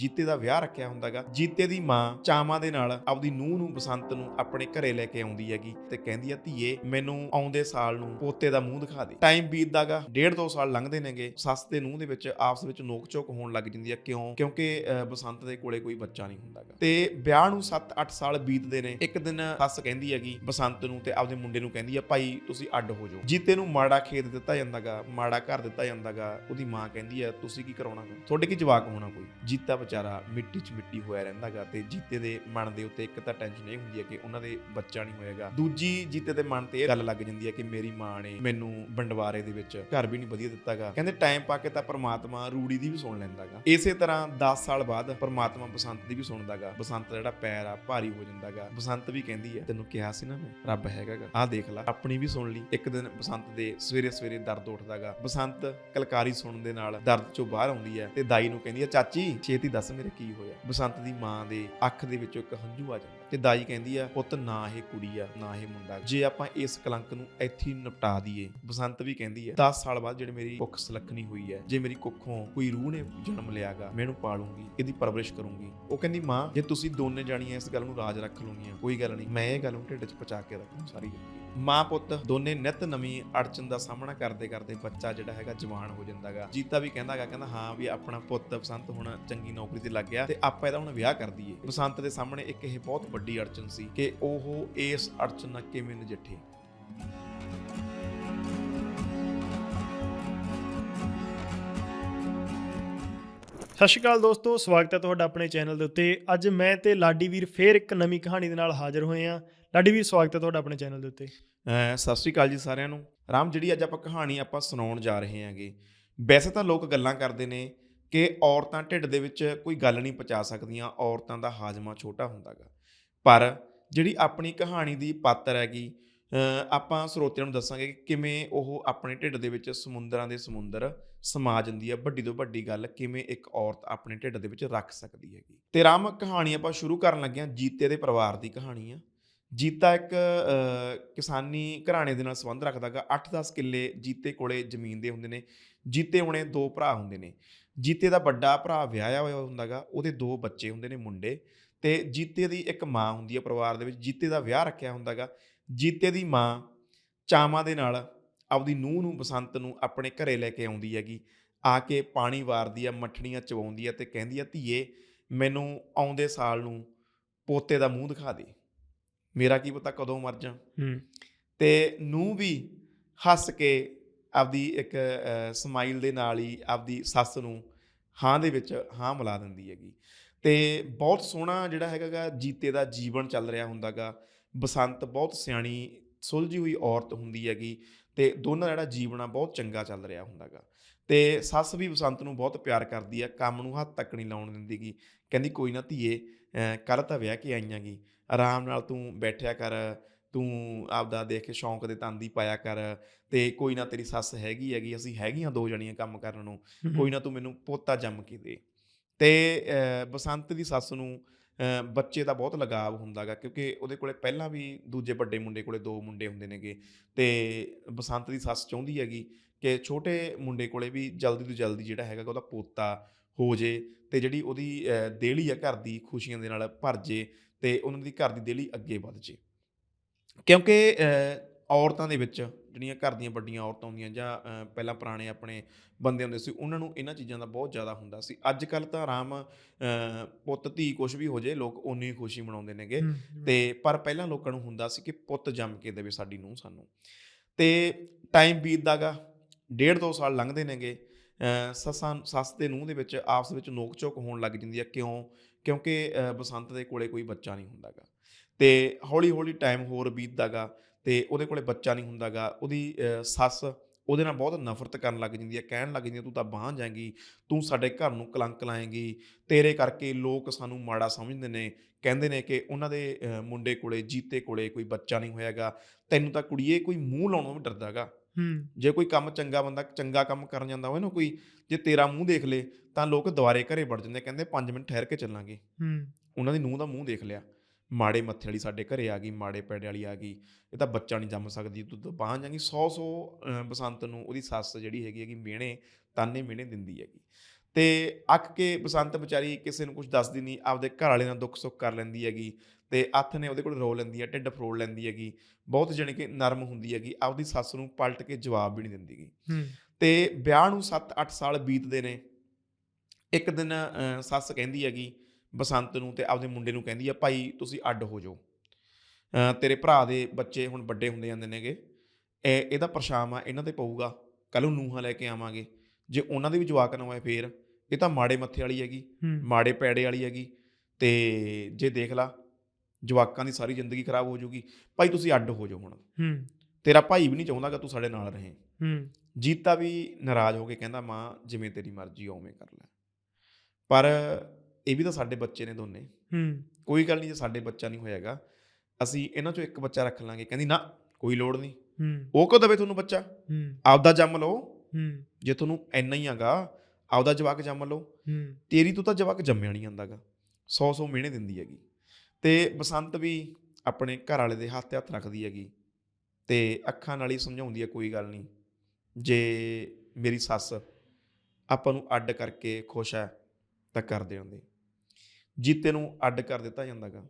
ਜੀਤੇ ਦਾ ਵਿਆਹ ਰੱਖਿਆ ਹੁੰਦਾਗਾ, ਜੀਤੇ ਦੀ ਮਾਂ ਚਾਵਾਂ ਦੇ ਨਾਲ ਆਪਦੀ ਨੂੰਹ ਨੂੰ ਬਸੰਤ ਨੂੰ ਆਪਣੇ ਘਰੇ ਲੈ ਕੇ ਆਉਂਦੀ ਹੈਗੀ ਤੇ ਕਹਿੰਦੀ ਆ, ਧੀਏ, ਮੈਨੂੰ ਆਉਂਦੇ ਸਾਲ ਨੂੰ ਪੋਤੇ ਦਾ ਮੂੰਹ ਦਿਖਾ ਦੇ। ਟਾਈਮ ਬੀਤਦਾਗਾ, ਡੇਢ ਦੋ ਸਾਲ ਲੰਘਦੇ ਨੇਗੇ, ਸੱਸ ਤੇ ਨੂੰਹ ਦੇ ਵਿੱਚ ਆਪਸ ਵਿੱਚ ਨੋਕ ਝੋਕ ਹੋਣ ਲੱਗ ਜਾਂਦੀ ਹੈ ਕਿਉਂ? ਕਿਉਂਕਿ ਬਸੰਤ ਦੇ ਕੋਲੇ ਕੋਈ ਬੱਚਾ ਨਹੀਂ ਹੁੰਦਾਗਾ। ਤੇ ਵਿਆਹ ਨੂੰ 7-8 ਸਾਲ ਬੀਤਦੇ ਨੇ, ਇੱਕ ਦਿਨ ਸੱਸ ਕਹਿੰਦੀ ਹੈਗੀ ਬਸੰਤ ਨੂੰ ਤੇ ਆਪਦੇ ਮੁੰਡੇ ਨੂੰ ਕਹਿੰਦੀ ਆ, ਭਾਈ, ਤੁਸੀਂ ਅੱਡ ਹੋ ਜਾਓ। ਜੀਤੇ ਨੂੰ ਮਾੜਾ ਖੇਤ ਦਿੱਤਾ ਜਾਂਦਾਗਾ, ਮਾੜਾ ਘਰ ਦਿੱਤਾ ਜਾਂਦਾਗਾ, ਉਹਦੀ ਮਾਂ ਕਹਿੰਦੀ ਆ, ਤੁਸੀਂ ਕੀ ਕਰਾਉਣਾ ਗਾ? ਤੁਹਾਡੇ ਕੀ ਜਵਾਕ ਹੋਣਾ ਕੋਈ? ਜੀਤਾ ਵਿਚਾਰਾ ਮਿੱਟੀ 'ਚ ਮਿੱਟੀ ਹੋਇਆ ਰਹਿੰਦਾਗਾ ਤੇ ਜੀਤੇ ਦੇ ਮਨ ਦੇ ਉੱਤੇ ਇੱਕ ਤਾਂ ਟੈਨਸ਼ਨ ਇਹ ਹੁੰਦੀ ਹੈ ਕਿ ਉਹਨਾਂ ਦੇ ਬੱਚਾ ਨਹੀਂ ਹੋਏਗਾ ਦੂਜੀ ਜੀਤੇ ਦੇ ਮਨ ਤੇ ਇਹ ਗੱਲ ਲੱਗ ਜਾਂਦੀ ਹੈ ਕਿ ਮੇਰੀ ਮਾਂ ਨੇ ਮੈਨੂੰ ਬੰਡਵਾਰੇ ਦੇ ਵਿੱਚ ਘਰ ਵੀ ਨਹੀਂ ਵਧੀਆ ਦਿੱਤਾਗਾ। ਕਹਿੰਦੇ ਟਾਈਮ ਪਾ ਕੇ ਤਾਂ ਪ੍ਰਮਾਤਮਾ ਰੂੜੀ ਦੀ ਵੀ ਸੁਣ ਲੈਂਦਾਗਾ। ਇਸੇ ਤਰ੍ਹਾਂ 10 ਸਾਲ ਬਾਅਦ ਪ੍ਰਮਾਤਮਾ ਬਸੰਤ ਦੀ ਵੀ ਸੁਣਦਾਗਾ। ਬਸੰਤ ਜਿਹੜਾ ਪੈਰ ਆ, ਭਾਰੀ ਹੋ ਜਾਂਦਾਗਾ। ਬਸੰਤ ਵੀ ਕਹਿੰਦੀ ਹੈ, ਤੈਨੂੰ ਕਿਹਾ ਸੀ ਨਾ ਮੈਂ, ਰੱਬ ਹੈਗਾਗਾ। ਆਹ ਦੇਖ ਲੈ, ਆਪਣੀ ਵੀ ਸੁਣ ਲਈ। ਇੱਕ ਦਿਨ ਬਸੰਤ ਦੇ ਸਵੇਰੇ ਸਵੇਰੇ ਦਰਦ ਉੱਠਦਾਗਾ। ਬਸੰਤ ਕਲਕਾਰੀ ਸੁਣਨ ਦੇ ਨਾਲ ਦਰਦ ਚੋਂ ਬਾਹਰ ਆਉਂਦੀ ਹੈ ਤੇ ਦਾਈ ਨੂੰ ਕਹਿੰਦੀ ਹੈ, ਚਾਚੀ, ਛੇਤੀ ਦੱਸ ਮੇਰੇ ਕੀ ਹੋਇਆ? ਬਸੰਤ ਦੀ ਮਾਂ ਦੇ ਅੱਖ ਦੇ ਵਿੱਚੋਂ ਇੱਕ ਹੰਝੂ ਆ ਜਾਂਦਾ। ਤੇ ਦਾਈ ਕਹਿੰਦੀ ਆ, ਪੁੱਤ, ਨਾ ਇਹ ਕੁੜੀ ਆ, ਨਾ ਇਹ ਮੁੰਡਾ। ਜੇ ਆਪਾਂ ਇਸ ਕਲੰਕ ਨੂੰ ਇੱਥੇ ਨਿਪਟਾ ਦਈਏ। ਬਸੰਤ ਵੀ ਕਹਿੰਦੀ ਹੈ 10 ਸਾਲ ਬਾਅਦ ਜਿਹੜੇ ਮੇਰੀ ਕੁੱਖ ਸਲੱਖਣੀ ਹੋਈ ਹੈ ਜੇ ਮੇਰੀ ਕੁੱਖੋਂ ਕੋਈ ਰੂਹ ਨੇ ਜਨਮ ਲਿਆਗਾ, ਮੈਂ ਇਹਨੂੰ ਪਾਲੂੰਗੀ, ਇਹਦੀ ਪਰਵਰਿਸ਼ ਕਰੂੰਗੀ। ਉਹ ਕਹਿੰਦੀ, ਮਾਂ, ਜੇ ਤੁਸੀਂ ਦੋਨੇ ਜਾਣੀਆਂ ਇਸ ਗੱਲ ਨੂੰ ਰਾਜ ਰੱਖ ਲਓਗੀਆਂ, ਕੋਈ ਗੱਲ ਨਹੀਂ, ਮੈਂ ਇਹ ਗੱਲ ਨੂੰ ਢਿੱਡ 'ਚ ਪਚਾ ਕੇ ਰੱਖੂ ਸਾਰੀ ਜ਼ਿੰਦਗੀ। ਮਾਂ ਪੁੱਤ ਦੋਨੇ ਨਿਤ ਨਵੀਂ ਅੜਚਨ ਦਾ ਸਾਹਮਣਾ ਕਰਦੇ ਕਰਦੇ ਬੱਚਾ ਜਿਹੜਾ ਹੈਗਾ ਜਵਾਨ ਹੋ ਜਾਂਦਾਗਾ। ਜੀਤਾ ਵੀ ਕਹਿੰਦਾਗਾ, ਕਹਿੰਦਾ, ਹਾਂ ਵੀ ਆਪਣਾ ਪੁੱਤ ਬਸੰਤ ਹੁਣ ਚੰਗੀ ਨੌਕਰੀ ਤੇ ਲੱਗ ਗਿਆ ਤੇ ਆਪਾਂ ਇਹਦਾ ਹੁਣ ਵਿਆਹ ਕਰ ਦਈਏ। ਬਸੰਤ ਦੇ ਸਾਹਮਣੇ ਇੱਕ ਇਹ ਬਹੁਤ ਵੱਡੀ ਅੜਚਨ ਸੀ ਕਿ ਉਹ ਇਸ ਅੜਚਨ ਨਾਲ ਕਿਵੇਂ ਨਜਿੱਠੇ। ਸਤਿ ਸ਼੍ਰੀ ਅਕਾਲ ਦੋਸਤੋ, ਸਵਾਗਤ ਹੈ ਤੁਹਾਡਾ ਆਪਣੇ ਚੈਨਲ ਦੇ ਉੱਤੇ। ਅੱਜ ਮੈਂ ਤੇ ਲਾਡੀ ਵੀਰ ਫੇਰ ਇੱਕ ਨਵੀਂ ਕਹਾਣੀ ਦੇ ਨਾਲ ਹਾਜ਼ਰ ਹੋਏ ਹਾਂ। ਲਾਡੀ ਵੀਰ, ਸਵਾਗਤ ਹੈ ਤੁਹਾਡਾ ਆਪਣੇ ਚੈਨਲ ਦੇ ਉੱਤੇ। ਸਤਿ ਸ੍ਰੀ ਅਕਾਲ ਜੀ ਸਾਰਿਆਂ ਨੂੰ। ਰਾਮ, ਜਿਹੜੀ ਅੱਜ ਆਪਾਂ ਕਹਾਣੀ ਆਪਾਂ ਸੁਣਾਉਣ ਜਾ ਰਹੇ ਹਾਂਗੇ, ਵੈਸੇ ਤਾਂ ਲੋਕ ਗੱਲਾਂ ਕਰਦੇ ਨੇ ਕਿ ਔਰਤਾਂ ਢਿੱਡ ਦੇ ਵਿੱਚ ਕੋਈ ਗੱਲ ਨਹੀਂ ਪਚਾ ਸਕਦੀਆਂ, ਔਰਤਾਂ ਦਾ ਹਾਜ਼ਮਾ ਛੋਟਾ ਹੁੰਦਾਗਾ। ਪਰ ਜਿਹੜੀ ਆਪਣੀ ਕਹਾਣੀ ਦੀ ਪਾਤਰ ਹੈਗੀ ਆਪਾਂ ਸਰੋਤਿਆਂ ਨੂੰ ਦੱਸਾਂਗੇ ਕਿ ਕਿਵੇਂ ਉਹ ਆਪਣੇ ਢਿੱਡ ਦੇ ਵਿੱਚ ਸਮੁੰਦਰਾਂ ਦੇ ਸਮੁੰਦਰ ਸਮਾ ਜਾਂਦੀ ਹੈ, ਵੱਡੀ ਤੋਂ ਵੱਡੀ ਗੱਲ ਕਿਵੇਂ ਇੱਕ ਔਰਤ ਆਪਣੇ ਢਿੱਡ ਦੇ ਵਿੱਚ ਰੱਖ ਸਕਦੀ ਹੈਗੀ। ਤੇ ਰਾਮ, ਕਹਾਣੀ ਆਪਾਂ ਸ਼ੁਰੂ ਕਰਨ ਲੱਗੇ ਹਾਂ, ਜੀਤੇ ਦੇ ਪਰਿਵਾਰ ਦੀ ਕਹਾਣੀ ਆ। ਜੀਤਾ ਇੱਕ ਕਿਸਾਨੀ ਘਰਾਣੇ ਦੇ ਨਾਲ ਸੰਬੰਧ ਰੱਖਦਾਗਾ 8-10 ਕਿੱਲੇ ਜੀਤੇ ਕੋਲੇ ਜ਼ਮੀਨ ਦੇ ਹੁੰਦੇ ਨੇ। ਜੀਤੇ ਹੁਣੇ ਦੋ ਭਰਾ ਹੁੰਦੇ ਨੇ। ਜੀਤੇ ਦਾ ਵੱਡਾ ਭਰਾ ਵਿਆਹਿਆ ਹੋਇਆ ਹੁੰਦਾਗਾ ਉਹਦੇ ਦੋ ਬੱਚੇ ਹੁੰਦੇ ਨੇ ਮੁੰਡੇ ਤੇ ਜੀਤੇ ਦੀ ਇੱਕ ਮਾਂ ਹੁੰਦੀ ਹੈ ਪਰਿਵਾਰ ਦੇ ਵਿੱਚ। ਜੀਤੇ ਦਾ ਵਿਆਹ ਰੱਖਿਆ ਹੁੰਦਾਗਾ ਜੀਤੇ ਦੀ ਮਾਂ ਚਾਵਾਂ ਦੇ ਨਾਲ ਆਪਦੀ ਨੂੰਹ ਨੂੰ, ਬਸੰਤ ਨੂੰ ਆਪਣੇ ਘਰੇ ਲੈ ਕੇ ਆਉਂਦੀ ਹੈਗੀ। ਆ ਕੇ ਪਾਣੀ ਵਾਰਦੀ ਆ ਮੱਠਣੀਆਂ ਚਵਾਉਂਦੀ ਆ ਤੇ ਕਹਿੰਦੀ ਆ, ਧੀਏ, ਮੈਨੂੰ ਆਉਂਦੇ ਸਾਲ ਨੂੰ ਪੋਤੇ ਦਾ ਮੂੰਹ ਦਿਖਾ ਦੇ। ਮੇਰਾ ਕੀ ਪਤਾ ਕਦੋਂ ਮਰ ਜਾ ਹੂੰ। ਤੇ ਨੂੰ ਵੀ ਹੱਸ ਕੇ ਆਪਦੀ ਇੱਕ ਸਮਾਈਲ ਦੇ ਨਾਲ ਹੀ ਆਪਦੀ ਸੱਸ ਨੂੰ ਹਾਂ ਦੇ ਵਿੱਚ ਹਾਂ ਮਿਲਾ ਦਿੰਦੀ ਹੈਗੀ। ਤੇ ਬਹੁਤ ਸੋਹਣਾ ਜਿਹੜਾ ਹੈਗਾਗਾ ਜੀਤੇ ਦਾ ਜੀਵਨ ਚੱਲ ਰਿਹਾ ਹੁੰਦਾਗਾ ਬਸੰਤ ਬਹੁਤ ਸਿਆਣੀ ਸੁਲਝੀ ਹੋਈ ਔਰਤ ਹੁੰਦੀ ਹੈਗੀ ਤੇ ਦੋਨਾਂ ਦਾ ਜਿਹੜਾ ਜੀਵਨ ਆ ਬਹੁਤ ਚੰਗਾ ਚੱਲ ਰਿਹਾ ਹੁੰਦਾਗਾ ਤੇ ਸੱਸ ਵੀ ਬਸੰਤ ਨੂੰ ਬਹੁਤ ਪਿਆਰ ਕਰਦੀ ਆ ਕੰਮ ਨੂੰ ਹੱਥ ਤੱਕ ਨਹੀਂ ਲਾਉਣ ਦਿੰਦੀਗੀ ਕਹਿੰਦੀ ਕੋਈ ਨਾ ਧੀਏ ਕੱਲ ਤਾਂ ਵਿਆਹ ਕੇ ਆਈਆਂਗੀ ਆਰਾਮ ਨਾਲ ਤੂੰ ਬੈਠਿਆ ਕਰ ਤੂੰ ਆਪਦਾ ਦੇਖ ਕੇ ਸ਼ੌਂਕ ਦੇ ਤੰਦੀ ਪਾਇਆ ਕਰ ਤੇ ਕੋਈ ਨਾ ਤੇਰੀ ਸੱਸ ਹੈਗੀ ਹੈਗੀ ਅਸੀਂ ਹੈਗੀਆਂ ਦੋ ਜਣੀਆਂ ਕੰਮ ਕਰਨ ਨੂੰ ਕੋਈ ਨਾ ਤੂੰ ਮੈਨੂੰ ਪੋਤਾ ਜੰਮ ਕੇ ਦੇ। ਤੇ ਬਸੰਤ ਦੀ ਸੱਸ ਨੂੰ ਬੱਚੇ ਦਾ ਬਹੁਤ ਲਗਾਵ ਹੁੰਦਾਗਾ ਕਿਉਂਕਿ ਉਹਦੇ ਕੋਲੇ ਪਹਿਲਾਂ ਵੀ ਦੂਜੇ ਵੱਡੇ ਮੁੰਡੇ ਕੋਲੇ ਦੋ ਮੁੰਡੇ ਹੁੰਦੇ ਨੇਗੇ ਤੇ ਬਸੰਤ ਦੀ ਸੱਸ ਚਾਹੁੰਦੀ ਹੈਗੀ ਕਿ ਛੋਟੇ ਮੁੰਡੇ ਕੋਲੇ ਵੀ ਜਲਦੀ ਤੋਂ ਜਲਦੀ ਜਿਹੜਾ ਹੈਗਾ ਉਹਦਾ ਪੋਤਾ ਹੋ ਜੇ ਤੇ ਜਿਹੜੀ ਉਹਦੀ ਦੇਹਲੀ ਆ ਘਰ ਦੀ ਖੁਸ਼ੀਆਂ ਦੇ ਨਾਲ ਭਰ ਜੇ ਤੇ ਉਹਨਾਂ ਦੀ ਘਰ ਦੀ ਦੇਹਲੀ ਅੱਗੇ ਵੱਧ ਜੇ। ਕਿਉਂਕਿ ਔਰਤਾਂ ਦੇ ਵਿੱਚ ਜਿਹੜੀਆਂ ਘਰ ਦੀਆਂ ਵੱਡੀਆਂ ਔਰਤਾਂ ਹੁੰਦੀਆਂ ਜਾਂ ਪਹਿਲਾਂ ਪੁਰਾਣੇ ਆਪਣੇ ਬੰਦੇ ਹੁੰਦੇ ਸੀ ਉਹਨਾਂ ਨੂੰ ਇਹਨਾਂ ਚੀਜ਼ਾਂ ਦਾ ਬਹੁਤ ਜ਼ਿਆਦਾ ਹੁੰਦਾ ਸੀ। ਅੱਜ ਕੱਲ ਤਾਂ ਆਰਾਮ ਪੁੱਤ ਧੀ ਕੁਝ ਵੀ ਹੋ ਜੇ ਲੋਕ ਹੀ ਖੁਸ਼ੀ ਮਨਾਉਂਦੇ ਨੇਗੇ। ਤੇ ਪਰ ਪਹਿਲਾਂ ਲੋਕਾਂ ਨੂੰ ਹੁੰਦਾ ਸੀ ਕਿ ਪੁੱਤ ਜੰਮ ਕੇ ਦੇਵੇ ਸਾਡੀ ਨੂੰ ਸਾਨੂੰ। ਤੇ ਟਾਈਮ ਬੀਤਦਾਗਾ ਡੇਢ ਦੋ ਸਾਲ ਲੰਘਦੇ ਨੇਗੇ। ਸੱਸਾਂ ਸੱਸ ਤੇ ਨੂੰਹ ਦੇ ਵਿੱਚ ਆਪਸ ਵਿੱਚ ਨੋਕ ਝੋਕ ਹੋਣ ਲੱਗ ਜਾਂਦੀ ਹੈ ਕਿਉਂ? ਕਿਉਂਕਿ ਬਸੰਤ ਦੇ ਕੋਲੇ ਕੋਈ ਬੱਚਾ ਨਹੀਂ ਹੁੰਦਾਗਾ। ਤੇ ਹੌਲੀ ਹੌਲੀ ਟਾਈਮ ਹੋਰ ਬੀਤਦਾਗਾ ਤੇ ਉਹਦੇ ਕੋਲੇ ਬੱਚਾ ਨਹੀਂ ਹੁੰਦਾਗਾ। ਉਹਦੀ ਸੱਸ ਉਹਦੇ ਨਾਲ ਬਹੁਤ ਨਫ਼ਰਤ ਕਰਨ ਲੱਗ ਜਾਂਦੀ ਹੈ, ਕਹਿਣ ਲੱਗ ਜਾਂਦੀ ਹੈ, ਤੂੰ ਤਾਂ ਬਾਂਹ ਜਾਏਂਗੀ, ਤੂੰ ਸਾਡੇ ਘਰ ਨੂੰ ਕਲੰਕ ਲਾਏਂਗੀ, ਤੇਰੇ ਕਰਕੇ ਲੋਕ ਸਾਨੂੰ ਮਾੜਾ ਸਮਝਦੇ ਨੇ। ਕਹਿੰਦੇ ਨੇ ਕਿ ਉਹਨਾਂ ਦੇ ਮੁੰਡੇ ਕੋਲੇ, ਜੀਤੇ ਕੋਲੇ ਕੋਈ ਬੱਚਾ ਨਹੀਂ ਹੋਇਆਗਾ। ਤੈਨੂੰ ਤਾਂ ਕੁੜੀਏ ਕੋਈ ਮੂੰਹ ਲਾਉਣੋਂ ਵੀ ਡਰਦਾਗਾ। ਹੂੰ ਜੇ ਕੋਈ ਕੰਮ ਚੰਗਾ ਬੰਦਾ ਚੰਗਾ ਕੰਮ ਕਰਨ ਜਾਂਦਾ ਹੋਵੇ ਨਾ ਕੋਈ ਜੇ ਤੇਰਾ ਮੂੰਹ ਦੇਖ ਲੇ ਤਾਂ ਲੋਕ ਦੁਬਾਰੇ ਘਰੇ ਵੜ ਜਾਂਦੇ ਕਹਿੰਦੇ 5 ਮਿੰਟ ਠਹਿਰ ਕੇ ਚੱਲਾਂਗੇ। ਹੂੰ। ਉਹਨਾਂ ਦੀ ਨੂੰਹ ਦਾ ਮੂੰਹ ਦੇਖ ਲਿਆ। ਮਾੜੇ ਮੱਥੇ ਵਾਲੀ ਸਾਡੇ ਘਰੇ ਆ ਗਈ ਮਾੜੇ ਪੈੜੇ ਵਾਲੀ ਆ ਗਈ ਇਹ ਤਾਂ ਬੱਚਾ ਨਹੀਂ ਜੰਮ ਸਕਦੀ ਤੂੰ ਤਾਂ ਬਾਂਹ ਜਾਂਗੀ 100 100 ਬਸੰਤ ਨੂੰ ਉਹਦੀ ਸੱਸ ਜਿਹੜੀ ਹੈਗੀ ਹੈਗੀ ਮਿਹਣੇ ਤਾਨੇ ਮਿਹਣੇ ਦਿੰਦੀ ਹੈਗੀ। ਤੇ ਅੱਕ ਕੇ ਬਸੰਤ ਵਿਚਾਰੀ ਕਿਸੇ ਨੂੰ ਕੁਝ ਦੱਸਦੀ ਨਹੀਂ ਆਪਦੇ ਘਰ ਵਾਲੇ ਨਾਲ ਦੁੱਖ ਸੁੱਖ ਕਰ ਲੈਂਦੀ ਹੈਗੀ ਤੇ ਅੱਥ ਨੇ ਉਹਦੇ ਕੋਲ ਰੋ ਲੈਂਦੀ ਹੈ ਢਿੱਡ ਫਰੋੜ ਲੈਂਦੀ ਹੈਗੀ ਬਹੁਤ ਜਾਣੀ ਕਿ ਨਰਮ ਹੁੰਦੀ ਹੈਗੀ ਆਪਦੀ ਸੱਸ ਨੂੰ ਪਲਟ ਕੇ ਜਵਾਬ ਵੀ ਨਹੀਂ ਦਿੰਦੀਗੀ ਹੂੰ। ਤੇ ਵਿਆਹ ਨੂੰ 7-8 ਸਾਲ ਬੀਤਦੇ ਨੇ ਇੱਕ ਦਿਨ ਸੱਸ ਕਹਿੰਦੀ ਹੈਗੀ ਬਸੰਤ ਨੂੰ ਤੇ ਆਪਦੇ ਮੁੰਡੇ ਨੂੰ ਕਹਿੰਦੀ ਆ ਭਾਈ ਤੁਸੀਂ ਅੱਡ ਹੋ ਜਾਓ। ਤੇਰੇ ਭਰਾ ਦੇ ਬੱਚੇ ਹੁਣ ਵੱਡੇ ਹੁੰਦੇ ਜਾਂਦੇ ਨੇਗੇ। ਇਹ ਇਹਦਾ ਪਰਛਾਵਾਂ ਆ ਇਹਨਾਂ ਤੇ ਪਊਗਾ ਕੱਲ ਨੂੰ ਨੂੰਹਾਂ ਲੈ ਕੇ ਆਵਾਂਗੇ। ਜੇ ਉਹਨਾਂ ਦੇ ਵੀ ਜਵਾਕ ਨਾ ਹੋਏ ਫੇਰ ਇਹ ਤਾਂ ਮਾੜੇ ਮੱਥੇ ਵਾਲੀ ਹੈਗੀ ਮਾੜੇ ਪੈੜੇ ਵਾਲੀ ਹੈਗੀ ਤੇ ਜੇ ਦੇਖ ਲਾ ਜਵਾਕਾਂ ਦੀ ਸਾਰੀ ਜ਼ਿੰਦਗੀ ਖਰਾਬ ਹੋ ਜਾਊਗੀ ਭਾਈ ਤੁਸੀਂ ਅੱਡ ਹੋ ਜਾਓ ਹੁਣ। ਹੂੰ। ਤੇਰਾ ਭਾਈ ਵੀ ਨਹੀਂ ਚਾਹੁੰਦਾ ਕਿ ਤੂੰ ਸਾਡੇ ਨਾਲ ਰਹੇ। ਹੂੰ। ਜੀਤਾ ਵੀ ਨਾਰਾਜ਼ ਹੋ ਕੇ ਕਹਿੰਦਾ ਮਾਂ ਜਿਵੇਂ ਤੇਰੀ ਮਰਜ਼ੀ ਉਵੇਂ ਕਰ ਲੈ। ਪਰ ਇਹ ਵੀ ਤਾਂ ਸਾਡੇ ਬੱਚੇ ਨੇ ਦੋਨੇ। ਹੂੰ। ਕੋਈ ਗੱਲ ਨਹੀਂ ਜੇ ਸਾਡੇ ਬੱਚਾ ਨਹੀਂ ਹੋਏਗਾ ਅਸੀਂ ਇਹਨਾਂ ਚੋਂ ਇੱਕ ਬੱਚਾ ਰੱਖ ਲਾਂਗੇ। ਕਹਿੰਦੀ ਨਾ ਕੋਈ ਲੋੜ ਨਹੀਂ। ਹੂੰ। ਉਹ ਕੋ ਦਵੇ ਤੁਹਾਨੂੰ ਬੱਚਾ? ਹੂੰ। ਆਪਦਾ ਜੰਮ ਲਓ। ਹੂੰ। ਜੇ ਤੁਹਾਨੂੰ ਇੰਨਾ ਹੀ ਹੈਗਾ ਆਪਦਾ ਜਵਾਕ ਜੰਮ ਲਓ। ਹੂੰ। ਤੇਰੀ ਤੋਂ ਤਾਂ ਜਵਾਕ ਜੰਮਿਆ ਨਹੀਂ ਜਾਂਦਾਗਾ। 100 100 ਮਿਹਣੇ ਦਿੰਦੀ ਹੈਗੀ। ਤੇ ਬਸੰਤ ਵੀ ਆਪਣੇ ਘਰ ਵਾਲੇ ਦੇ ਹੱਥ ਤੇ ਹੱਥ ਰੱਖਦੀ ਹੈਗੀ। ਤੇ ਅੱਖਾਂ ਨਾਲ ਹੀ ਸਮਝਾਉਂਦੀ ਹੈ ਕੋਈ ਗੱਲ ਨਹੀਂ। ਜੇ ਮੇਰੀ ਸੱਸ ਆਪਾਂ ਨੂੰ ਅੱਡ ਕਰਕੇ ਖੁਸ਼ ਹੈ ਤਾਂ ਕਰ ਦੇਉਂਦੇ ਜੀਤੇ ਨੂੰ ਅੱਡ ਕਰ ਦਿੱਤਾ ਜਾਂਦਾਗਾ।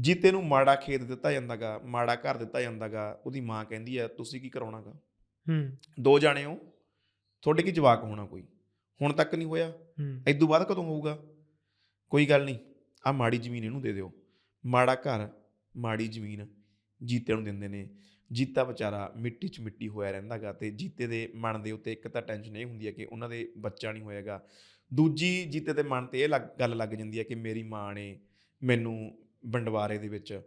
ਜੀਤੇ ਨੂੰ ਮਾੜਾ ਖੇਤ ਦਿੱਤਾ ਜਾਂਦਾਗਾ ਮਾੜਾ ਘਰ ਦਿੱਤਾ ਜਾਂਦਾਗਾ। ਉਹਦੀ ਮਾਂ ਕਹਿੰਦੀ ਹੈ ਤੁਸੀਂ ਕੀ ਕਰਾਉਣਾਗਾ? ਹੂੰ। ਦੋ ਜਾਣੇ ਹੋ ਤੁਹਾਡੇ ਕੀ ਜਵਾਕ ਹੋਣਾ ਕੋਈ? ਹੁਣ ਤੱਕ ਨਹੀਂ ਹੋਇਆ? ਹੂੰ। ਇਦੋਂ ਬਾਅਦ ਕਦੋਂ ਹੋਊਗਾ? ਕੋਈ ਗੱਲ ਨਹੀਂ ਆ ਮਾੜੀ ਜ਼ਮੀਨ ਇਹਨੂੰ ਦੇ ਦਿਓ। ਮਾੜਾ ਘਰ ਮਾੜੀ ਜ਼ਮੀਨ ਜੀਤੇ ਨੂੰ ਦਿੰਦੇ ਨੇ। ਜੀਤਾ ਵਿਚਾਰਾ ਮਿੱਟੀ 'ਚ ਮਿੱਟੀ ਹੋਇਆ ਰਹਿੰਦਾਗਾ ਤੇ ਜੀਤੇ ਦੇ ਮਨ ਦੇ ਉੱਤੇ ਇੱਕ ਤਾਂ ਟੈਨਸ਼ਨ ਇਹ ਹੁੰਦੀ ਹੈ ਕਿ ਉਹਨਾਂ ਦੇ ਬੱਚਾ ਨਹੀਂ ਹੋਏਗਾ ਦੂਜੀ ਜੀਤੇ ਦੇ ਮਨ ਤੇ ਇਹ ਗੱਲ ਲੱਗ ਜਾਂਦੀ ਹੈ ਕਿ ਮੇਰੀ ਮਾਂ ਨੇ ਮੈਨੂੰ ਬੰਡਵਾਰੇ ਦੇ ਵਿੱਚ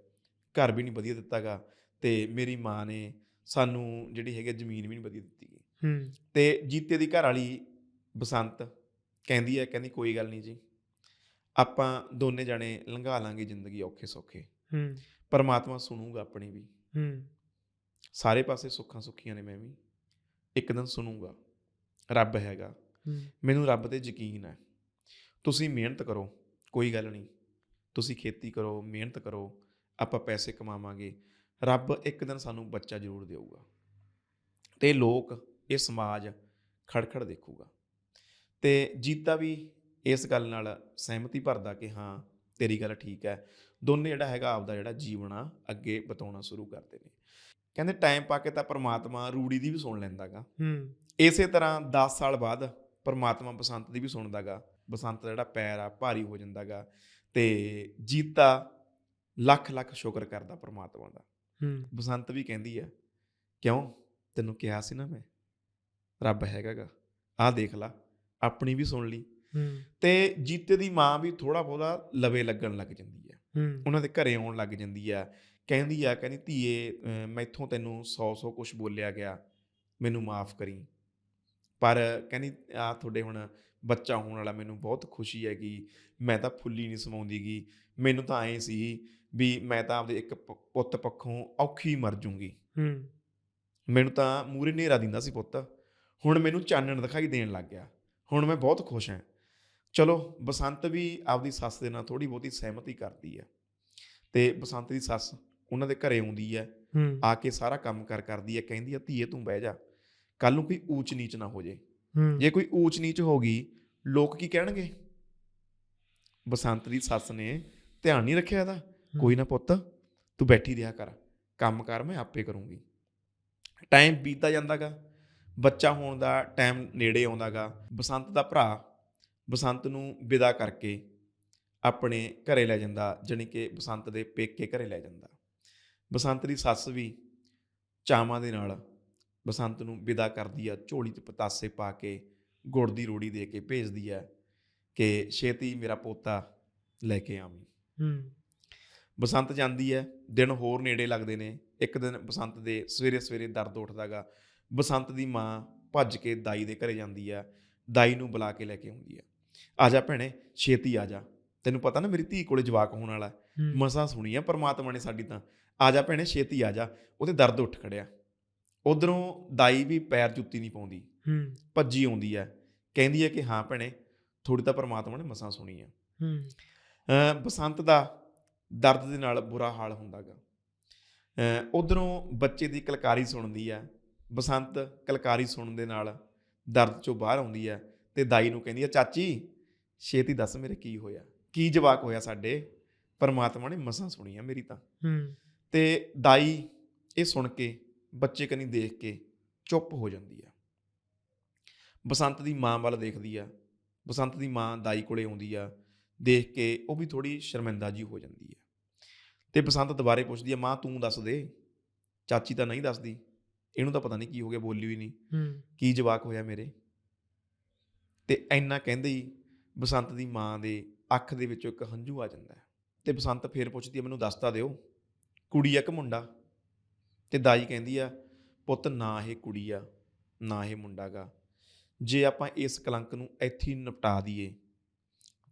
ਘਰ ਵੀ ਨਹੀਂ ਵਧੀਆ ਦਿੱਤਾਗਾ ਤੇ ਮੇਰੀ ਮਾਂ ਨੇ ਸਾਨੂੰ ਜਿਹੜੀ ਹੈਗੀ ਜ਼ਮੀਨ ਵੀ ਨਹੀਂ ਵਧੀਆ ਦਿੱਤੀ ਗੀ। ਹੂੰ। ਤੇ ਜੀਤੇ ਦੀ ਘਰ ਵਾਲੀ ਬਸੰਤ ਕਹਿੰਦੀ ਹੈ ਕਹਿੰਦੀ ਕੋਈ ਗੱਲ ਨਹੀਂ ਜੀ ਆਪਾਂ ਦੋਨੇ ਜਾਣੇ ਲੰਘਾ ਲਾਂਗੇ ਜ਼ਿੰਦਗੀ ਔਖੇ ਸੌਖੇ। ਹੂੰ। ਪਰਮਾਤਮਾ ਸੁਣੂਗਾ ਆਪਣੀ ਵੀ। ਹੂੰ। ਸਾਰੇ ਪਾਸੇ ਸੁੱਖਾਂ ਸੁੱਖੀਆਂ ਨੇ ਮੈਂ ਵੀ। ਇੱਕ ਦਿਨ ਸੁਣੂਗਾ ਰੱਬ ਹੈਗਾ। ਮੈਨੂੰ ਰੱਬ ਤੇ ਯਕੀਨ ਹੈ। ਤੁਸੀਂ ਮਿਹਨਤ ਕਰੋ ਕੋਈ ਗੱਲ ਨਹੀਂ ਤੁਸੀਂ ਖੇਤੀ ਕਰੋ ਮਿਹਨਤ ਕਰੋ ਆਪਾਂ ਪੈਸੇ ਕਮਾਵਾਂਗੇ। ਰੱਬ ਇੱਕ ਦਿਨ ਸਾਨੂੰ ਬੱਚਾ ਜ਼ਰੂਰ ਦੇਊਗਾ ਤੇ ਲੋਕ ਇਹ ਸਮਾਜ ਖੜਖੜ ਦੇਖੂਗਾ। ਤੇ ਜੀਤਾ ਵੀ ਇਸ ਗੱਲ ਨਾਲ ਸਹਿਮਤੀ ਭਰਦਾ ਕਿ ਹਾਂ ਤੇਰੀ ਗੱਲ ਠੀਕ ਹੈ। ਦੋਨੇ ਜਿਹੜਾ ਹੈਗਾ ਆਪਦਾ ਜਿਹੜਾ ਜੀਵਨ ਆ ਅੱਗੇ ਬਤਾਉਣਾ ਸ਼ੁਰੂ ਕਰਦੇ ਨੇ। ਕਹਿੰਦੇ ਟਾਈਮ ਪਾ ਕੇ ਤਾਂ ਪ੍ਰਮਾਤਮਾ ਰੂੜੀ ਦੀ ਵੀ ਸੁਣ ਲੈਂਦਾਗਾ ਹੂੰ। ਇਸੇ ਤਰ੍ਹਾਂ 10 ਸਾਲ ਬਾਅਦ ਪਰਮਾਤਮਾ ਬਸੰਤ ਦੀ ਵੀ ਸੁਣਦਾਗਾ ਬਸੰਤ ਦਾ ਜਿਹੜਾ ਪੈਰ ਆ ਭਾਰੀ ਹੋ ਜਾਂਦਾਗਾ ਤੇ ਜੀਤਾ ਲੱਖ ਲੱਖ ਸ਼ੁਕਰ ਕਰਦਾ ਪਰਮਾਤਮਾ ਦਾ। ਬਸੰਤ ਵੀ ਕਹਿੰਦੀ ਆ ਕਿਉਂ? ਤੈਨੂੰ ਕਿਹਾ ਸੀ ਨਾ ਮੈਂ। ਰੱਬ ਹੈਗਾਗਾ। ਆਹ ਦੇਖ ਲਾ ਆਪਣੀ ਵੀ ਸੁਣ ਲਈ। ਹੂੰ। ਤੇ ਜੀਤੇ ਦੀ ਮਾਂ ਵੀ ਥੋੜਾ ਬਹੁਤਾ ਲਵੇ ਲੱਗਣ ਲੱਗ ਜਾਂਦੀ ਆ। ਹੂੰ। ਉਹਨਾਂ ਦੇ ਘਰੇ ਆਉਣ ਲੱਗ ਜਾਂਦੀ ਆ। ਕਹਿੰਦੀ ਆ ਕਹਿੰਦੀ ਧੀਏ ਮੈਥੋਂ ਤੈਨੂੰ 100 100 ਕੁਝ ਬੋਲਿਆ ਗਿਆ। ਮੈਨੂੰ ਮਾਫ ਕਰੀ। ਪਰ ਕਹਿੰਦੀ ਆ ਤੁਹਾਡੇ ਹੁਣ ਬੱਚਾ ਹੋਣ ਵਾਲਾ ਮੈਨੂੰ ਬਹੁਤ ਖੁਸ਼ੀ ਹੈਗੀ। ਮੈਂ ਤਾਂ ਫੁੱਲੀ ਨਹੀਂ ਸਮਾਉਂਦੀਗੀ। ਮੈਨੂੰ ਤਾਂ ਐਂ ਸੀ ਵੀ ਮੈਂ ਤਾਂ ਆਪਦੇ ਇੱਕ ਪ- ਪੁੱਤ ਪੱਖੋਂ ਔਖੀ ਮਰ ਜੂੰਗੀ। ਹੂੰ। ਮੈਨੂੰ ਤਾਂ ਮੂਰੇ ਹਨੇਰਾ ਦਿੰਦਾ ਸੀ ਪੁੱਤ। ਹੁਣ ਮੈਨੂੰ ਚਾਨਣ ਦਿਖਾਈ ਦੇਣ ਲੱਗ ਗਿਆ। ਹੁਣ ਮੈਂ ਬਹੁਤ ਖੁਸ਼ ਹਾਂ। ਚਲੋ ਬਸੰਤ ਵੀ ਆਪਦੀ ਸੱਸ ਦੇ ਨਾਲ ਥੋੜੀ ਬਹੁਤੀ ਸਹਿਮਤੀ ਕਰਦੀ ਹੈ ਤੇ ਬਸੰਤ ਦੀ ਸੱਸ ਉਹਨਾਂ ਦੇ ਘਰੇ ਆਉਂਦੀ ਹੈ ਹੂੰ। ਆ ਕੇ ਸਾਰਾ ਕੰਮ ਕਰ ਕਰਦੀ ਹੈ ਕਹਿੰਦੀ ਹੈ ਧੀਏ ਤੂੰ ਬਹਿ ਜਾ। ਕੱਲ ਨੂੰ ਕੋਈ ਊਚ ਨੀਚ ਨਾ ਹੋ ਜੇ। ਹੂੰ। ਜੇ ਕੋਈ ਊਚ ਨੀਚ ਹੋ ਗਈ ਲੋਕ ਕੀ ਕਹਿਣਗੇ? ਬਸੰਤ ਦੀ ਸੱਸ ਨੇ ਧਿਆਨ ਨਹੀਂ ਰੱਖਿਆ ਇਹਦਾ। ਕੋਈ ਨਾ ਪੁੱਤ, ਤੂੰ ਬੈਠੀ ਰਿਹਾ ਕਰ, ਕੰਮ ਕਰ, ਮੈਂ ਆਪੇ ਕਰੂੰਗੀ। ਟਾਈਮ ਬੀਤਦਾ ਜਾਂਦਾਗਾ, ਬੱਚਾ ਹੋਣ ਦਾ ਟਾਈਮ ਨੇੜੇ ਆਉਂਦਾਗਾ। ਬਸੰਤ ਦਾ ਭਰਾ, ਬਸੰਤ ਨੂੰ ਵਿਦਾ ਕਰਕੇ ਆਪਣੇ ਘਰੇ ਲੈ ਜਾਂਦਾ, ਜਾਣੀ ਕਿ ਬਸੰਤ ਦੇ ਪੇਕੇ ਘਰੇ ਲੈ ਜਾਂਦਾ। ਬਸੰਤ ਦੀ ਸੱਸ ਵੀ ਚਾਵਾਂ ਦੇ ਨਾਲ ਬਸੰਤ ਨੂੰ ਵਿਦਾ ਕਰਦੀ ਆ, ਝੋਲੀ 'ਚ ਪਤਾਸੇ ਪਾ ਕੇ, ਗੁੜ ਦੀ ਰੋੜੀ ਦੇ ਕੇ ਭੇਜਦੀ ਆ ਕਿ ਛੇਤੀ ਮੇਰਾ ਪੋਤਾ ਲੈ ਕੇ ਆਵੀਂ। ਹੂੰ। ਬਸੰਤ ਜਾਂਦੀ ਹੈ ਦਿਨ ਹੋਰ ਨੇੜੇ ਲੱਗਦੇ ਨੇ। ਇੱਕ ਦਿਨ ਬਸੰਤ ਦੇ ਸਵੇਰੇ ਸਵੇਰੇ ਦਰਦ ਉੱਠਦਾਗਾ। ਬਸੰਤ ਦੀ ਮਾਂ ਭੱਜ ਕੇ ਦਾਈ ਦੇ ਘਰੇ ਜਾਂਦੀ ਆ ਦਾਈ ਨੂੰ ਬੁਲਾ ਕੇ ਲੈ ਕੇ ਆਉਂਦੀ ਆ ਆ ਜਾ ਭੈਣੇ ਛੇਤੀ ਆ ਜਾ। ਤੈਨੂੰ ਪਤਾ ਨਾ ਮੇਰੀ ਧੀ ਕੋਲੇ ਜਵਾਕ ਹੋਣ ਵਾਲਾ ਮਸਾਂ ਸੁਣੀ ਆ ਪਰਮਾਤਮਾ ਨੇ ਸਾਡੀ ਤਾਂ। ਆ ਜਾ ਭੈਣੇ ਛੇਤੀ ਆ ਜਾ। ਉਹਦੇ ਦਰਦ ਉੱਠ ਖੜਿਆ। ਉਧਰੋਂ ਦਾਈ ਵੀ ਪੈਰ ਜੁੱਤੀ ਨਹੀਂ ਪਾਉਂਦੀ। ਹੂੰ। ਭੱਜੀ ਆਉਂਦੀ ਹੈ। ਕਹਿੰਦੀ ਹੈ ਕਿ ਹਾਂ ਭੈਣੇ ਥੋੜੀ ਤਾਂ ਪਰਮਾਤਮਾ ਨੇ ਮਸਾਂ ਸੁਣੀ ਆ। ਹੂੰ। ਬਸੰਤ ਦਾ ਦਰਦ ਦੇ ਨਾਲ ਬੁਰਾ ਹਾਲ ਹੁੰਦਾਗਾ। ਉਧਰੋਂ ਬੱਚੇ ਦੀ ਕਲਕਾਰੀ ਸੁਣਦੀ ਆ ਬਸੰਤ ਕਲਕਾਰੀ ਸੁਣਨ ਦੇ ਨਾਲ ਦਰਦ ਚੋਂ ਬਾਹਰ ਆਉਂਦੀ ਆ ਤੇ ਦਾਈ ਨੂੰ ਕਹਿੰਦੀ ਆ ਚਾਚੀ ਛੇਤੀ ਦੱਸ ਮੇਰੇ ਕੀ ਹੋਇਆ? ਕੀ ਜਵਾਕ ਹੋਇਆ ਸਾਡੇ? ਪਰਮਾਤਮਾ ਨੇ ਮਸਾਂ ਸੁਣੀ ਆ ਮੇਰੀ ਤਾਂ। ਹੂੰ। ਤੇ ਦਾਈ ਇਹ ਸੁਣ ਕੇ ਬੱਚੇ ਕਨੀ ਦੇਖ ਕੇ ਚੁੱਪ ਹੋ ਜਾਂਦੀ ਆ ਬਸੰਤ ਦੀ ਮਾਂ ਵੱਲ ਦੇਖਦੀ ਆ ਬਸੰਤ ਦੀ ਮਾਂ ਦਾਈ ਕੋਲੇ ਆਉਂਦੀ ਆ ਦੇਖ ਕੇ ਉਹ ਵੀ ਥੋੜੀ ਸ਼ਰਮਿੰਦਾ ਜੀ ਹੋ ਜਾਂਦੀ ਆ ਤੇ ਬਸੰਤ ਦੁਬਾਰੇ ਪੁੱਛਦੀ ਆ ਮਾਂ ਤੂੰ ਦੱਸ ਦੇ। ਚਾਚੀ ਤਾਂ ਨਹੀਂ ਦੱਸਦੀ। ਇਹਨੂੰ ਤਾਂ ਪਤਾ ਨਹੀਂ ਕੀ ਹੋ ਗਿਆ ਬੋਲੀ ਵੀ ਨਹੀਂ। ਹੂੰ। ਕੀ ਜਵਾਕ ਹੋਇਆ ਮੇਰੇ? ਤੇ ਐਨਾ ਕਹਿੰਦੇ ਹੀ ਬਸੰਤ ਦੀ ਮਾਂ ਦੇ ਅੱਖ ਦੇ ਵਿੱਚੋਂ ਇੱਕ ਹੰਝੂ ਆ ਜਾਂਦਾ ਤੇ ਬਸੰਤ ਫੇਰ ਪੁੱਛਦੀ ਹੈ ਮੈਨੂੰ ਦੱਸ ਤਾਂ ਦਿਓ ਕੁੜੀ ਆ ਕਿ ਮੁੰਡਾ? ਤੇ ਦਾਈ ਕਹਿੰਦੀ ਆ ਪੁੱਤ ਨਾ ਇਹ ਕੁੜੀ ਆ ਨਾ ਇਹ ਮੁੰਡਾ ਗਾ। ਜੇ ਆਪਾਂ ਇਸ ਕਲੰਕ ਨੂੰ ਇੱਥੇ ਨਿਪਟਾ ਦਈਏ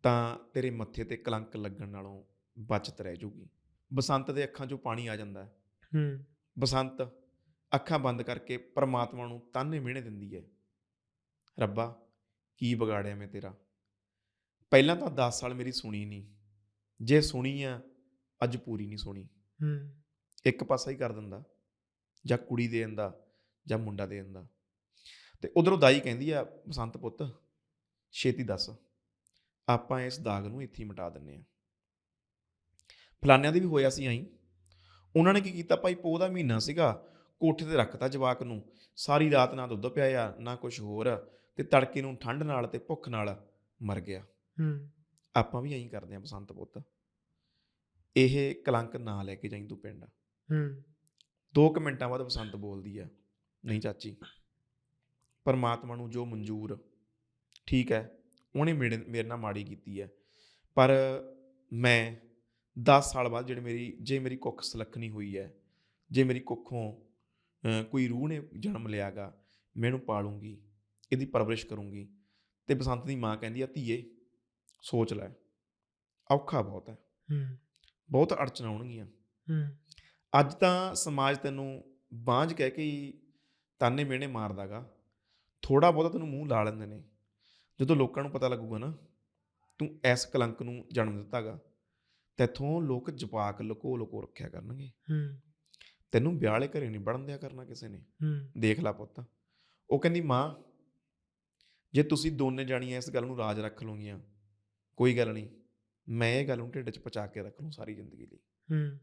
ਤਾਂ ਤੇਰੇ ਮੱਥੇ ਤੇ ਕਲੰਕ ਲੱਗਣ ਨਾਲੋਂ ਬਚਤ ਰਹਿ ਜੂਗੀ। ਬਸੰਤ ਦੇ ਅੱਖਾਂ 'ਚੋਂ ਪਾਣੀ ਆ ਜਾਂਦਾ ਹੈ। ਹੂੰ। ਬਸੰਤ ਅੱਖਾਂ ਬੰਦ ਕਰਕੇ ਪਰਮਾਤਮਾ ਨੂੰ ਤਾਨੇ ਮਿਹਣੇ ਦਿੰਦੀ ਹੈ। ਰੱਬਾ ਕੀ ਵਿਗਾੜਿਆ ਮੈਂ ਤੇਰਾ? ਪਹਿਲਾਂ ਤਾਂ 10 ਸਾਲ ਮੇਰੀ ਸੁਣੀ ਨਹੀਂ। ਜੇ ਸੁਣੀ ਆ ਅੱਜ ਪੂਰੀ ਨਹੀਂ ਸੁਣੀ। ਹੂੰ। ਇੱਕ ਪਾਸਾ ਹੀ ਕਰ ਦਿੰਦਾ ਜਾਂ ਕੁੜੀ ਦੇ ਦਿੰਦਾ ਜਾਂ ਮੁੰਡਾ ਦੇ ਦਿੰਦਾ। ਤੇ ਉਧਰੋਂ ਦਾਈ ਕਹਿੰਦੀ ਆ ਬਸੰਤ ਪੁੱਤ ਛੇਤੀ ਦੱਸ। ਆਪਾਂ ਇਸ ਦਾਗ ਨੂੰ ਇੱਥੇ ਹੀ ਮਿਟਾ ਦਿੰਨੇ ਆ ਫਲਾਨਿਆਂ ਦੇ ਵੀ ਹੋਇਆ ਸੀ ਆਈ ਉਹਨਾਂ ਨੇ ਕੀ ਕੀਤਾ ਭਾਈ? ਪੋਹ ਦਾ ਮਹੀਨਾ ਸੀਗਾ ਕੋਠੇ ਤੇ ਰੱਖਤਾ ਜਵਾਕ ਨੂੰ। ਸਾਰੀ ਰਾਤ ਨਾ ਦੁੱਧ ਪਿਆਇਆ ਨਾ ਕੁਝ ਹੋਰ ਤੇ ਤੜਕੇ ਨੂੰ ਠੰਡ ਨਾਲ ਤੇ ਭੁੱਖ ਨਾਲ ਮਰ ਗਿਆ। ਹੂੰ। ਆਪਾਂ ਵੀ ਐਂ ਕਰਦੇ ਆ ਬਸੰਤ ਪੁੱਤ। ਇਹ ਕਲੰਕ ਨਾ ਲੈ ਕੇ ਜਾਈਂ ਤੂੰ ਪਿੰਡ। ਹੂੰ। ਦੋ ਕੁ ਮਿੰਟਾਂ ਬਾਅਦ ਬਸੰਤ ਬੋਲਦੀ ਆ ਨਹੀਂ ਚਾਚੀ ਪਰਮਾਤਮਾ ਨੂੰ ਜੋ ਮਨਜ਼ੂਰ ਠੀਕ ਹੈ ਉਹਨੇ ਮੇਰੇ ਮੇਰੇ ਨਾਲ ਮਾੜੀ ਕੀਤੀ ਹੈ ਪਰ ਮੈਂ 10 ਸਾਲ ਬਾਅਦ ਜਿਹੜੇ ਮੇਰੀ ਜੇ ਮੇਰੀ ਕੁੱਖ ਸੁਲੱਖਣੀ ਹੋਈ ਹੈ ਜੇ ਮੇਰੀ ਕੁੱਖੋਂ ਕੋਈ ਰੂਹ ਨੇ ਜਨਮ ਲਿਆਗਾ ਮੈਂ ਇਹਨੂੰ ਪਾਲੂੰਗੀ ਇਹਦੀ ਪਰਵਰਿਸ਼ ਕਰੂੰਗੀ ਤੇ ਬਸੰਤ ਦੀ ਮਾਂ ਕਹਿੰਦੀ ਆ ਧੀਏ ਸੋਚ ਲੈ ਔਖਾ ਬਹੁਤ ਹੈ। ਹੂੰ। ਬਹੁਤ ਅੜਚਣਾਂ ਆਉਣਗੀਆਂ। ਹੂੰ। ਅੱਜ ਤਾਂ ਸਮਾਜ ਤੈਨੂੰ ਬਾਂਝ ਕਹਿ ਕੇ ਹੀ ਤਾਨੇ ਮਿਹਣੇ ਮਾਰਦਾਗਾ ਥੋੜਾ ਬਹੁਤਾ ਤੈਨੂੰ ਮੂੰਹ ਲਾ ਲੈਂਦੇ ਨੇ। ਜਦੋਂ ਲੋਕਾਂ ਨੂੰ ਪਤਾ ਲੱਗੂਗਾ ਨਾ ਤੂੰ ਇਸ ਕਲੰਕ ਨੂੰ ਜਨਮ ਦਿੱਤਾਗਾ ਤੈਥੋਂ ਲੋਕ ਜਪਾਕ ਲੁਕੋ ਲੁਕੋ ਰੱਖਿਆ ਕਰਨਗੇ। ਹੂੰ। ਤੈਨੂੰ ਵਿਆਹ ਵਾਲੇ ਘਰੇ ਨਹੀਂ ਵੜਨ ਦਿਆ ਕਰਨਾ ਕਿਸੇ ਨੇ। ਹੂੰ। ਦੇਖ ਲੈ ਪੁੱਤ। ਉਹ ਕਹਿੰਦੀ ਮਾਂ ਜੇ ਤੁਸੀਂ ਦੋਨੇ ਜਾਣੀਆਂ ਇਸ ਗੱਲ ਨੂੰ ਰਾਜ ਰੱਖ ਲਓਗੀਆਂ ਕੋਈ ਗੱਲ ਨਹੀਂ ਮੈਂ ਇਹ ਗੱਲ ਨੂੰ ਢਿੱਡ 'ਚ ਪਚਾ ਕੇ ਰੱਖ ਲੂੰ ਸਾਰੀ ਜ਼ਿੰਦਗੀ ਲਈ। ਹੂੰ।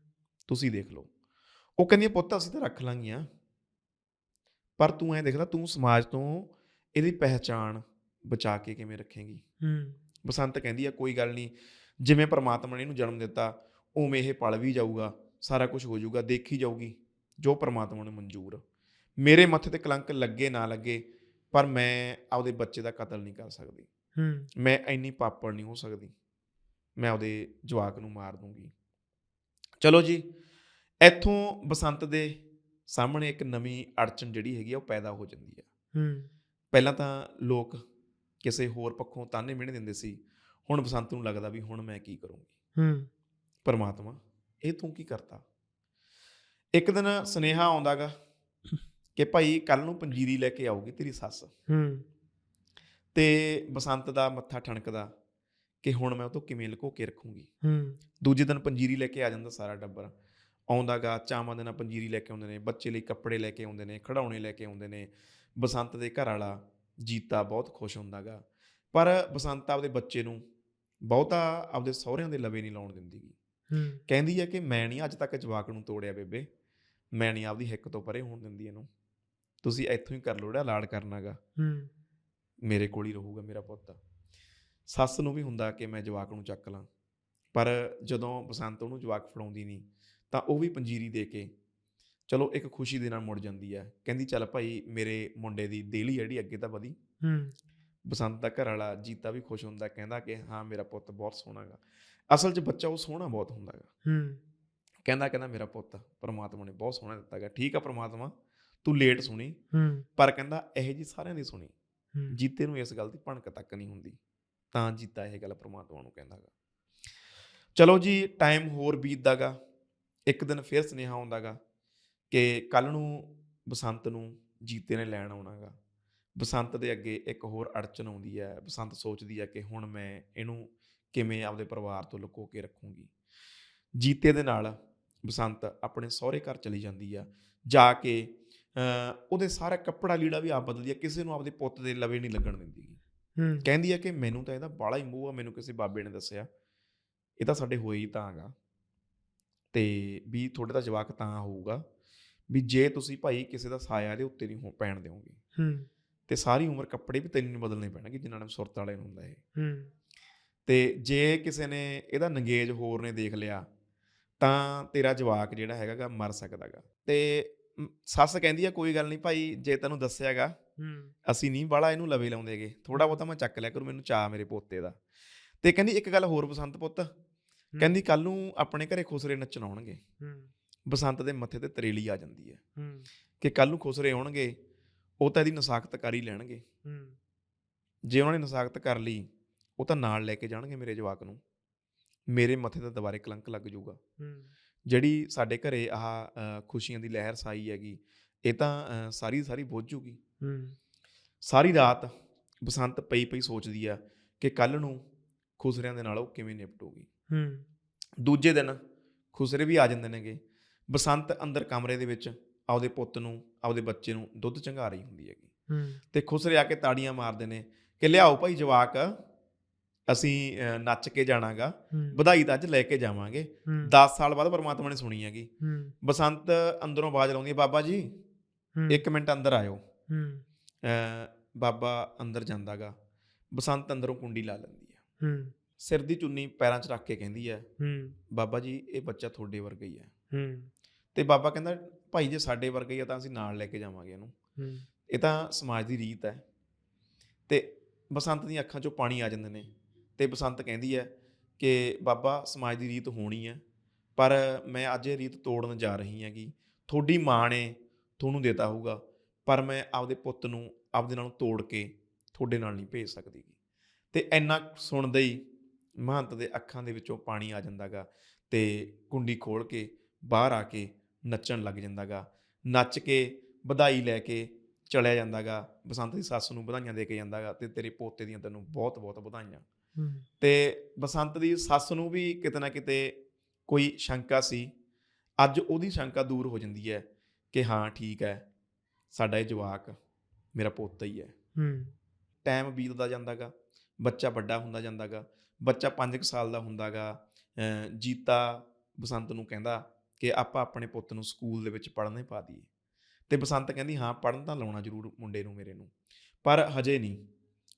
ਤੁਸੀਂ ਦੇਖ ਲਓ। ਉਹ ਕਹਿੰਦੀ ਪੁੱਤ ਅਸੀਂ ਤਾਂ ਰੱਖ ਲਾਂਗੀਆਂ ਪਰ ਤੂੰ ਐ ਦੇਖਦਾ ਤੂੰ ਸਮਾਜ ਤੋਂ ਇਹਦੀ ਪਹਿਚਾਣ ਬਚਾ ਕੇ ਕਿਵੇਂ ਰੱਖੇਂਗੀ? ਹੂੰ। ਬਸੰਤ ਕਹਿੰਦੀ ਆ ਕੋਈ ਗੱਲ ਨਹੀਂ ਜਿਵੇਂ ਪ੍ਰਮਾਤਮਾ ਨੇ ਇਹਨੂੰ ਜਨਮ ਦਿੱਤਾ ਉਵੇਂ ਇਹ ਪਲ ਵੀ ਜਾਊਗਾ ਸਾਰਾ ਕੁਝ ਹੋ ਜਾਊਗਾ ਦੇਖੀ ਜਾਊਗੀ ਜੋ ਪ੍ਰਮਾਤਮਾ ਨੇ ਮਨਜ਼ੂਰ। ਮੇਰੇ ਮੱਥੇ ਤੇ ਕਲੰਕ ਲੱਗੇ ਨਾ ਲੱਗੇ ਪਰ ਮੈਂ ਆਪਦੇ ਬੱਚੇ ਦਾ ਕਤਲ ਨਹੀਂ ਕਰ ਸਕਦੀ। ਹੂੰ। ਮੈਂ ਇੰਨੀ ਪਾਪੜ ਨਹੀਂ ਹੋ ਸਕਦੀ। ਮੈਂ ਉਹਦੇ ਜਵਾਕ ਨੂੰ ਮਾਰ ਦੂੰਗੀ। ਚਲੋ ਜੀ ਇੱਥੋਂ ਬਸੰਤ ਦੇ ਸਾਹਮਣੇ ਇੱਕ ਨਵੀਂ ਅੜਚਨ ਜਿਹੜੀ ਹੈਗੀ ਆ ਉਹ ਪੈਦਾ ਹੋ ਜਾਂਦੀ ਆ। ਹੂੰ। ਪਹਿਲਾਂ ਤਾਂ ਲੋਕ ਕਿਸੇ ਹੋਰ ਪੱਖੋਂ ਤਾਨੇ ਮਿਹਣੇ ਦਿੰਦੇ ਸੀ। ਹੁਣ ਬਸੰਤ ਨੂੰ ਲੱਗਦਾ ਵੀ ਹੁਣ ਮੈਂ ਕੀ ਕਰੂੰਗੀ? ਹੂੰ। ਪਰਮਾਤਮਾ ਇਹ ਤੂੰ ਕੀ ਕਰਤਾ? ਇੱਕ ਦਿਨ ਸੁਨੇਹਾ ਆਉਂਦਾਗਾ ਕਿ ਭਾਈ ਕੱਲ ਨੂੰ ਪੰਜੀਰੀ ਲੈ ਕੇ ਆਊਗੀ ਤੇਰੀ ਸੱਸ। ਹੂੰ। ਤੇ ਬਸੰਤ ਦਾ ਮੱਥਾ ਠਣਕਦਾ ਕਿ ਹੁਣ ਮੈਂ ਉਹ ਤੋਂ ਕਿਵੇਂ ਲੁਕੋ ਕੇ ਰੱਖੂੰਗੀ? ਹੂੰ। ਦੂਜੇ ਦਿਨ ਪੰਜੀਰੀ ਲੈ ਕੇ ਆ ਜਾਂਦਾ ਸਾਰਾ ਟੱਬਰ। ਆਉਂਦਾਗਾ ਚਾਵਾਂ ਦੇ ਨਾਲ ਪੰਜੀਰੀ ਲੈ ਕੇ ਆਉਂਦੇ ਨੇ ਬੱਚੇ ਲਈ ਕੱਪੜੇ ਲੈ ਕੇ ਆਉਂਦੇ ਨੇ ਖਿਡੌਣੇ ਲੈ ਕੇ ਆਉਂਦੇ ਨੇ ਬਸੰਤ ਦੇ ਘਰ ਵਾਲਾ ਜੀਤਾ ਬਹੁਤ ਖੁਸ਼ ਹੁੰਦਾਗਾ। ਪਰ ਬਸੰਤ ਆਪਦੇ ਬੱਚੇ ਨੂੰ ਬਹੁਤਾ ਆਪਦੇ ਸਹੁਰਿਆਂ ਦੇ ਲਵੇ ਨਹੀਂ ਲਾਉਣ ਦਿੰਦੀ ਗੀ। ਹੂੰ। ਕਹਿੰਦੀ ਹੈ ਕਿ ਮੈਂ ਨਹੀਂ ਅੱਜ ਤੱਕ ਜਵਾਕ ਨੂੰ ਤੋੜਿਆ ਬੇਬੇ। ਮੈਂ ਨਹੀਂ ਆਪਦੀ ਹਿੱਕ ਤੋਂ ਪਰੇ ਹੋਣ ਦਿੰਦੀ ਇਹਨੂੰ। ਤੁਸੀਂ ਇੱਥੋਂ ਹੀ ਕਰ ਲਓ ਜਿਹੜਾ ਲਾੜ ਕਰਨਾਗਾ ਹੂੰ। ਮੇਰੇ ਕੋਲ ਹੀ ਰਹੂਗਾ ਮੇਰਾ ਪੁੱਤ। ਸੱਸ ਨੂੰ ਵੀ ਹੁੰਦਾ ਕਿ ਮੈਂ ਜਵਾਕ ਨੂੰ ਚੱਕ ਲਾਂ। ਪਰ ਜਦੋਂ ਬਸੰਤ ਉਹਨੂੰ ਜਵਾਕ ਫੜਾਉਂਦੀ ਨਹੀਂ ਤਾਂ ਉਹ ਵੀ ਪੰਜੀਰੀ ਦੇ ਕੇ ਚਲੋ ਇੱਕ ਖੁਸ਼ੀ ਦੇ ਨਾਲ ਮੁੜ ਜਾਂਦੀ ਹੈ ਕਹਿੰਦੀ ਚੱਲ ਭਾਈ ਮੇਰੇ ਮੁੰਡੇ ਦੀ ਦੇਲੀ ਜਿਹੜੀ ਅੱਗੇ ਤਾਂ ਵਧੀ। ਹੂੰ। ਬਸੰਤ ਦਾ ਘਰ ਵਾਲਾ ਜੀਤਾ ਵੀ ਖੁਸ਼ ਹੁੰਦਾ ਕਹਿੰਦਾ ਕਿ ਹਾਂ ਮੇਰਾ ਪੁੱਤ ਬਹੁਤ ਸੋਹਣਾ ਗਾ। ਅਸਲ 'ਚ ਬੱਚਾ ਉਹ ਸੋਹਣਾ ਬਹੁਤ ਹੁੰਦਾ ਗਾ। ਹੂੰ। ਕਹਿੰਦਾ ਕਹਿੰਦਾ ਮੇਰਾ ਪੁੱਤ ਪਰਮਾਤਮਾ ਨੇ ਬਹੁਤ ਸੋਹਣਾ ਦਿੱਤਾ ਗਾ। ਠੀਕ ਆ ਪਰਮਾਤਮਾ ਤੂੰ ਲੇਟ ਸੁਣੀ। ਹੂੰ। ਪਰ ਕਹਿੰਦਾ ਇਹੋ ਜੀ ਸਾਰਿਆਂ ਦੀ ਸੁਣੀ। ਜੀਤੇ ਨੂੰ ਇਸ ਗੱਲ ਦੀ ਭਣਕ ਤੱਕ ਨਹੀਂ ਹੁੰਦੀ। ਤਾਂ ਜੀਤਾ ਇਹ ਗੱਲ ਪ੍ਰਮਾਤਮਾ ਨੂੰ ਕਹਿੰਦਾਗਾ ਚਲੋ ਜੀ ਟਾਈਮ ਹੋਰ ਬੀਤਦਾਗਾ ਇੱਕ ਦਿਨ ਫਿਰ ਸੁਨੇਹਾ ਆਉਂਦਾਗਾ ਕਿ ਕੱਲ ਨੂੰ ਬਸੰਤ ਨੂੰ ਜੀਤੇ ਨੇ ਲੈਣ ਆਉਣਾਗਾ ਬਸੰਤ ਦੇ ਅੱਗੇ ਇੱਕ ਹੋਰ ਅੜਚਨ ਆਉਂਦੀ ਹੈ ਬਸੰਤ ਸੋਚਦੀ ਹੈ ਕਿ ਹੁਣ ਮੈਂ ਇਹਨੂੰ ਕਿਵੇਂ ਆਪਦੇ ਪਰਿਵਾਰ ਤੋਂ ਲੁਕੋ ਕੇ ਰੱਖੂੰਗੀ। ਜੀਤੇ ਦੇ ਨਾਲ ਬਸੰਤ ਆਪਣੇ ਸਹੁਰੇ ਘਰ ਚਲੀ ਜਾਂਦੀ ਆ ਜਾ ਕੇ ਉਹਦੇ ਸਾਰਾ ਕੱਪੜਾ ਲੀੜਾ ਵੀ ਆਪ ਬਦਲਦੀ ਆ ਕਿਸੇ ਨੂੰ ਆਪਦੇ ਪੁੱਤ ਦੇ ਲਵੇ ਨਹੀਂ ਲੱਗਣ ਦਿੰਦੀ। ਕਹਿੰਦੀ ਆ ਕਿ ਮੈਨੂੰ ਤਾਂ ਇਹਦਾ ਬਾਲਾ ਹੀ ਮੋਹ ਆ ਮੈਨੂੰ ਕਿਸੇ ਬਾਬੇ ਨੇ ਦੱਸਿਆ। ਇਹ ਤਾਂ ਸਾਡੇ ਹੋਏ ਹੀ ਤਾਂਗਾ ਤੇ ਵੀ ਤੁਹਾਡੇ ਦਾ ਜਵਾਕ ਤਾਂ ਹੋਊਗਾ ਵੀ ਜੇ ਤੁਸੀਂ ਭਾਈ ਕਿਸੇ ਦਾ ਸਾਇਆ ਇਹਦੇ ਉੱਤੇ ਨਹੀਂ ਹੋ ਪੈਣ ਦਿਓਗੇ। ਹੂੰ। ਤੇ ਸਾਰੀ ਉਮਰ ਕੱਪੜੇ ਵੀ ਤੈਨੂੰ ਨਹੀਂ ਬਦਲਣੇ ਪੈਣਗੇ ਜਿਨ੍ਹਾਂ ਨੇ ਸੁਰਤ ਵਾਲੇ ਨੂੰ ਹੁੰਦਾ ਇਹ। ਹੂੰ। ਤੇ ਜੇ ਕਿਸੇ ਨੇ ਇਹਦਾ ਨੰਗੇਜ ਹੋਰ ਨੇ ਦੇਖ ਲਿਆ ਤਾਂ ਤੇਰਾ ਜਵਾਕ ਜਿਹੜਾ ਹੈਗਾਗਾ ਮਰ ਸਕਦਾਗਾ। ਤੇ ਸੱਸ ਕਹਿੰਦੀ ਆ ਕੋਈ ਗੱਲ ਨਹੀਂ ਭਾਈ ਜੇ ਤੈਨੂੰ ਦੱਸਿਆਗਾ ਹੂੰ। ਅਸੀਂ ਨਹੀਂ ਬਾਲਾ ਇਹਨੂੰ ਲਵੇ ਲਾਉਂਦੇਗੇ ਥੋੜਾ ਬਹੁਤਾ ਮੈਂ ਚੱਕ ਲਿਆ ਕਰੂ ਮੈਨੂੰ ਚਾਹ ਮੇਰੇ ਪੋਤੇ ਦਾ। ਤੇ ਕਹਿੰਦੀ ਇੱਕ ਗੱਲ ਹੋਰ ਬਸੰਤ ਪੁੱਤ ਕਹਿੰਦੀ ਕੱਲ ਨੂੰ ਆਪਣੇ ਘਰੇ ਖੁਸਰੇ ਨੱਚਣ ਆਉਣਗੇ। ਹੂੰ। ਬਸੰਤ ਦੇ ਮੱਥੇ ਤੇ ਤਰੇਲੀ ਆ ਜਾਂਦੀ ਹੈ। ਹੂੰ। ਕਿ ਕੱਲ ਨੂੰ ਖੁਸਰੇ ਆਉਣਗੇ ਉਹ ਤਾਂ ਇਹਦੀ ਨਸਾਖਤ ਕਰ ਹੀ ਲੈਣਗੇ। ਹੂੰ। ਜੇ ਉਹਨਾਂ ਨੇ ਨਸਾਖਤ ਕਰ ਲਈ ਉਹ ਤਾਂ ਨਾਲ ਲੈ ਕੇ ਜਾਣਗੇ ਮੇਰੇ ਜਵਾਕ ਨੂੰ। ਮੇਰੇ ਮੱਥੇ ਤੇ ਦੁਬਾਰੇ ਕਲੰਕ ਲੱਗ ਜਾਊਗਾ। ਹੂੰ। ਜਿਹੜੀ ਸਾਡੇ ਘਰੇ ਆਹ ਖੁਸ਼ੀਆਂ ਦੀ ਲਹਿਰ ਸਾਈ ਹੈਗੀ ਇਹ ਤਾਂ ਸਾਰੀ ਸਾਰੀ ਬੁੱਝ ਜੂਗੀ। ਹੂੰ। ਸਾਰੀ ਰਾਤ ਬਸੰਤ ਪਈ ਪਈ ਸੋਚਦੀ ਆ ਕਿ ਕੱਲ ਨੂੰ ਖੁਸਰਿਆਂ ਦੇ ਨਾਲ ਉਹ ਕਿਵੇਂ ਨਿਪਟੂਗੀ। ਹੂੰ। ਦੂਜੇ ਦਿਨ ਖੁਸਰੇ ਵੀ ਆ ਜਾਂਦੇ ਨੇਗੇ। ਬਸੰਤ ਅੰਦਰ ਕਮਰੇ ਦੇ ਵਿੱਚ ਆਪਦੇ ਪੁੱਤ ਨੂੰ ਆਪਦੇ ਬੱਚੇ ਨੂੰ ਦੁੱਧ ਚੰਗਾ ਰਹੀ ਹੁੰਦੀ ਹੈਗੀ। ਤੇ ਖੁਸਰੇ ਆ ਕੇ ਤਾੜੀਆਂ ਮਾਰਦੇ ਨੇ ਕਿ ਲਿਆਓ ਭਾਈ ਜਵਾਕ ਅਸੀਂ ਨੱਚ ਕੇ ਜਾਣਾਗਾ ਵਧਾਈ ਤਾਂ ਅੱਜ ਲੈ ਕੇ ਜਾਵਾਂਗੇ। ਹੂੰ। 10 ਸਾਲ ਬਾਅਦ ਪਰਮਾਤਮਾ ਨੇ ਸੁਣੀ ਹੈਗੀ। ਬਸੰਤ ਅੰਦਰੋਂ ਆਵਾਜ਼ ਲਾਉਂਦੀ ਹੈ ਬਾਬਾ ਜੀ ਹੂੰ। ਇੱਕ ਮਿੰਟ ਅੰਦਰ ਆਇਓ। ਬਾਬਾ ਅੰਦਰ ਜਾਂਦਾਗਾ। ਬਸੰਤ ਅੰਦਰੋਂ ਕੁੰਡੀ ਲਾ ਲੈਂਦੀ ਹੈ। ਸਿਰ ਦੀ ਚੁੰਨੀ ਪੈਰਾਂ 'ਚ ਰੱਖ ਕੇ ਕਹਿੰਦੀ ਹੈ ਬਾਬਾ ਜੀ ਇਹ ਬੱਚਾ ਤੁਹਾਡੇ ਵਰਗਾ ਹੈ। ਹੂੰ। ਤੇ ਬਾਬਾ ਕਹਿੰਦਾ ਭਾਈ ਜੇ ਸਾਡੇ ਵਰਗਾ ਹੀ ਆ ਤਾਂ ਅਸੀਂ ਨਾਲ ਲੈ ਕੇ ਜਾਵਾਂਗੇ ਇਹਨੂੰ। ਹੂੰ। ਇਹ ਤਾਂ ਸਮਾਜ ਦੀ ਰੀਤ ਹੈ। ਤੇ ਬਸੰਤ ਦੀਆਂ ਅੱਖਾਂ 'ਚੋਂ ਪਾਣੀ ਆ ਜਾਂਦੇ ਨੇ। ਤੇ ਬਸੰਤ ਕਹਿੰਦੀ ਹੈ ਕਿ ਬਾਬਾ ਸਮਾਜ ਦੀ ਰੀਤ ਹੋਣੀ ਹੈ। ਪਰ ਮੈਂ ਅੱਜ ਇਹ ਰੀਤ ਤੋੜਨ ਜਾ ਰਹੀ ਹੈਗੀ। ਤੁਹਾਡੀ ਮਾਂ ਨੇ ਤੁਹਾਨੂੰ ਦਿੱਤਾ ਹੋਊਗਾ। ਪਰ ਮੈਂ ਆਪਦੇ ਪੁੱਤ ਨੂੰ ਆਪਦੇ ਨਾਲ ਤੋੜ ਕੇ ਤੁਹਾਡੇ ਨਾਲ ਨਹੀਂ ਭੇਜ ਸਕਦੀ। ਤੇ ਇੰਨਾ ਸੁਣਦੇ ਹੀ ਮਹੰਤ ਦੇ ਅੱਖਾਂ ਦੇ ਵਿੱਚੋਂ ਪਾਣੀ ਆ ਜਾਂਦਾਗਾ। ਤੇ ਕੁੰਡੀ ਖੋਲ ਕੇ ਬਾਹਰ ਆ ਕੇ ਨੱਚਣ ਲੱਗ ਜਾਂਦਾਗਾ ਨੱਚ ਕੇ ਵਧਾਈ ਲੈ ਕੇ ਚਲਿਆ ਜਾਂਦਾਗਾ ਬਸੰਤ ਦੀ ਸੱਸ ਨੂੰ ਵਧਾਈਆਂ ਦੇ ਕੇ ਜਾਂਦਾਗਾ ਤੇ ਤੇਰੇ ਪੋਤੇ ਦੀਆਂ ਤੈਨੂੰ ਬਹੁਤ ਬਹੁਤ ਵਧਾਈਆਂ। ਤੇ ਬਸੰਤ ਦੀ ਸੱਸ ਨੂੰ ਵੀ ਕਿਤੇ ਨਾ ਕਿਤੇ ਕੋਈ ਸ਼ੰਕਾ ਸੀ। ਅੱਜ ਉਹਦੀ ਸ਼ੰਕਾ ਦੂਰ ਹੋ ਜਾਂਦੀ ਹੈ ਕਿ ਹਾਂ ਠੀਕ ਹੈ ਸਾਡਾ ਇਹ ਜਵਾਕ ਮੇਰਾ ਪੋਤਾ ਹੀ ਹੈ। ਹੂੰ। ਟਾਈਮ ਬੀਤਦਾ ਜਾਂਦਾਗਾ ਬੱਚਾ ਵੱਡਾ ਹੁੰਦਾ ਜਾਂਦਾਗਾ ਬੱਚਾ 5 ਸਾਲ ਦਾ ਹੁੰਦਾਗਾ ਜੀਤਾ ਬਸੰਤ ਨੂੰ ਕਹਿੰਦਾ ਕਿ ਆਪਾਂ ਆਪਣੇ ਪੁੱਤ ਨੂੰ ਸਕੂਲ ਦੇ ਵਿੱਚ ਪੜ੍ਹਨੇ ਪਾ ਦਈਏ। ਤੇ ਬਸੰਤ ਕਹਿੰਦੀ, ਹਾਂ, ਪੜ੍ਹਨ ਤਾਂ ਲਾਉਣਾ ਜ਼ਰੂਰ ਮੁੰਡੇ ਨੂੰ, ਮੇਰੇ ਨੂੰ। ਪਰ ਹਜੇ ਨਹੀਂ।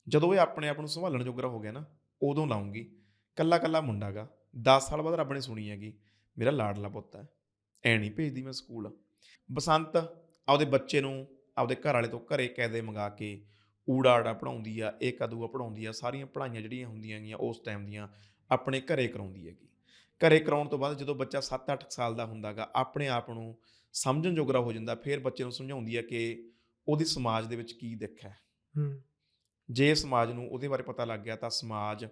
ਜਦੋਂ ਇਹ ਆਪਣੇ ਆਪ ਨੂੰ ਸੰਭਾਲਣ ਜੋਗਰਾ ਹੋ ਗਿਆ ਨਾ, ਉਦੋਂ ਲਾਉਂਗੀ। ਕੱਲਾ ਕੱਲਾ ਮੁੰਡਾਗਾ 10 ਸਾਲ ਬਾਅਦ ਰੱਬ ਨੇ ਸੁਣੀ ਹੈਗੀ, ਮੇਰਾ ਲਾਡਲਾ ਪੁੱਤ ਹੈ। ਐ ਨਹੀਂ ਭੇਜਦੀ ਮੈਂ ਸਕੂਲ। ਬਸੰਤ ਆਪਦੇ ਬੱਚੇ ਨੂੰ ਆਪਦੇ ਘਰ ਵਾਲੇ ਤੋਂ ਘਰੇ ਕੈਦੇ ਮੰਗਾ ਕੇ ਊੜਾ ਆੜਾ ਪੜਾਉਂਦੀ ਆ ਇਹ ਕਦੂਆ ਪੜਾਉਂਦੀ ਆ, ਸਾਰੀਆਂ ਪੜ੍ਹਾਈਆਂ ਜਿਹੜੀਆਂ ਹੁੰਦੀਆਂ ਗੀਆਂ ਉਸ ਟਾਈਮ ਦੀਆਂ ਆਪਣੇ ਘਰੇ ਕਰਾਉਂਦੀ ਹੈਗੀ। ਘਰੇ ਕਰਾਉਣ ਤੋਂ ਬਾਅਦ ਜਦੋਂ ਬੱਚਾ 7-8 ਸਾਲ ਦਾ ਹੁੰਦਾਗਾ ਆਪਣੇ ਆਪ ਨੂੰ ਸਮਝਣ ਜੋਗਰਾ ਹੋ ਜਾਂਦਾ ਫਿਰ ਬੱਚੇ ਨੂੰ ਸਮਝਾਉਂਦੀ ਆ ਕਿ ਉਹਦੀ ਸਮਾਜ ਦੇ ਵਿੱਚ ਕੀ ਦਿੱਖ ਹੈ। ਹੂੰ। ਜੇ ਸਮਾਜ ਨੂੰ ਉਹਦੇ ਬਾਰੇ ਪਤਾ ਲੱਗ ਗਿਆ ਤਾਂ ਸਮਾਜ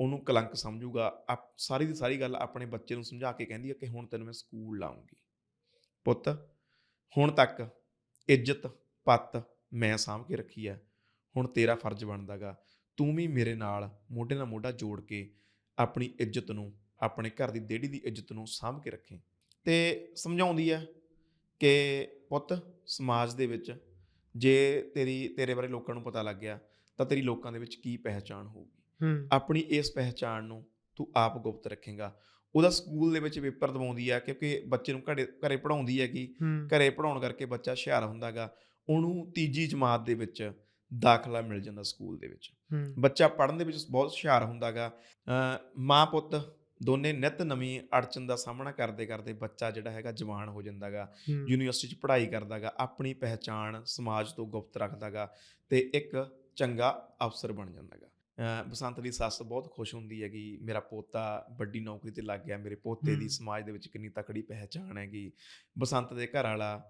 ਉਹਨੂੰ ਕਲੰਕ ਸਮਝੂਗਾ। ਸਾਰੀ ਦੀ ਸਾਰੀ ਗੱਲ ਆਪਣੇ ਬੱਚੇ ਨੂੰ ਸਮਝਾ ਕੇ ਕਹਿੰਦੀ ਹੈ ਕਿ ਹੁਣ ਤੈਨੂੰ ਮੈਂ ਸਕੂਲ ਲਾਉਂਗੀ। ਪੁੱਤ ਹੁਣ ਤੱਕ ਇੱਜ਼ਤ ਪੱਤ ਮੈਂ ਸਾਂਭ ਕੇ ਰੱਖੀ ਹੈ ਹੁਣ ਤੇਰਾ ਫਰਜ਼ ਬਣਦਾਗਾ। ਤੂੰ ਵੀ ਮੇਰੇ ਨਾਲ ਮੋਢੇ ਨਾਲ ਮੋਢਾ ਜੋੜ ਕੇ ਆਪਣੀ ਇੱਜ਼ਤ ਨੂੰ ਆਪਣੇ ਘਰ ਦੀ ਦੇੜੀ ਦੀ ਇੱਜ਼ਤ ਨੂੰ ਸਾਂਭ ਕੇ ਰੱਖੇ। ਤੇ ਸਮਝਾਉਂਦੀ ਹੈ ਕਿ ਪੁੱਤ ਸਮਾਜ ਦੇ ਵਿੱਚ ਜੇ ਤੇਰੀ ਤੇਰੇ ਬਾਰੇ ਲੋਕਾਂ ਨੂੰ ਪਤਾ ਲੱਗ ਗਿਆ ਤਾਂ ਤੇਰੀ ਲੋਕਾਂ ਦੇ ਵਿੱਚ ਕੀ ਪਹਿਚਾਣ ਹੋਊਗੀ? ਆਪਣੀ ਇਸ ਪਹਿਚਾਣ ਨੂੰ ਤੂੰ ਆਪ ਗੁਪਤ ਰੱਖੇਗਾ। ਉਹਦਾ ਸਕੂਲ ਦੇ ਵਿੱਚ ਪੇਪਰ ਦਵਾਉਂਦੀ ਆ ਕਿਉਂਕਿ ਬੱਚੇ ਨੂੰ ਘਰੇ ਘਰੇ ਪੜਾਉਂਦੀ ਹੈਗੀ। ਘਰੇ ਪੜਾਉਣ ਕਰਕੇ ਬੱਚਾ ਹੁਸ਼ਿਆਰ ਹੁੰਦਾਗਾ। ਉਹਨੂੰ ਤੀਜੀ ਜਮਾਤ ਦੇ ਵਿੱਚ ਦਾਖਲਾ ਮਿਲ ਜਾਂਦਾ ਸਕੂਲ ਦੇ ਵਿੱਚ। ਬੱਚਾ ਪੜ੍ਹਨ ਦੇ ਵਿੱਚ ਬਹੁਤ ਹੁਸ਼ਿਆਰ ਹੁੰਦਾਗਾ। ਮਾਂ ਪੁੱਤ ਦੋਨੇ ਨਿਤ ਨਵੀਂ ਅੜਚਨ ਦਾ ਸਾਹਮਣਾ ਕਰਦੇ ਕਰਦੇ ਬੱਚਾ ਜਿਹੜਾ ਹੈਗਾ ਜਵਾਨ ਹੋ ਜਾਂਦਾਗਾ ਯੂਨੀਵਰਸਿਟੀ 'ਚ ਪੜ੍ਹਾਈ ਕਰਦਾਗਾ ਆਪਣੀ ਪਹਿਚਾਣ ਸਮਾਜ ਤੋਂ ਗੁਪਤ ਰੱਖਦਾਗਾ ਤੇ ਇੱਕ ਚੰਗਾ ਅਫਸਰ ਬਣ ਜਾਂਦਾਗਾ। ਬਸੰਤ ਦੀ ਸੱਸ ਬਹੁਤ ਖੁਸ਼ ਹੁੰਦੀ ਹੈਗੀ ਮੇਰਾ ਪੋਤਾ ਵੱਡੀ ਨੌਕਰੀ ਤੇ ਲੱਗ ਗਿਆ ਮੇਰੇ ਪੋਤੇ ਦੀ। ਸਮਾਜ ਦੇ ਵਿੱਚ ਕਿੰਨੀ ਤਕੜੀ ਪਹਿਚਾਣ ਹੈਗੀ ਬਸੰਤ ਦੇ ਘਰ ਵਾਲਾ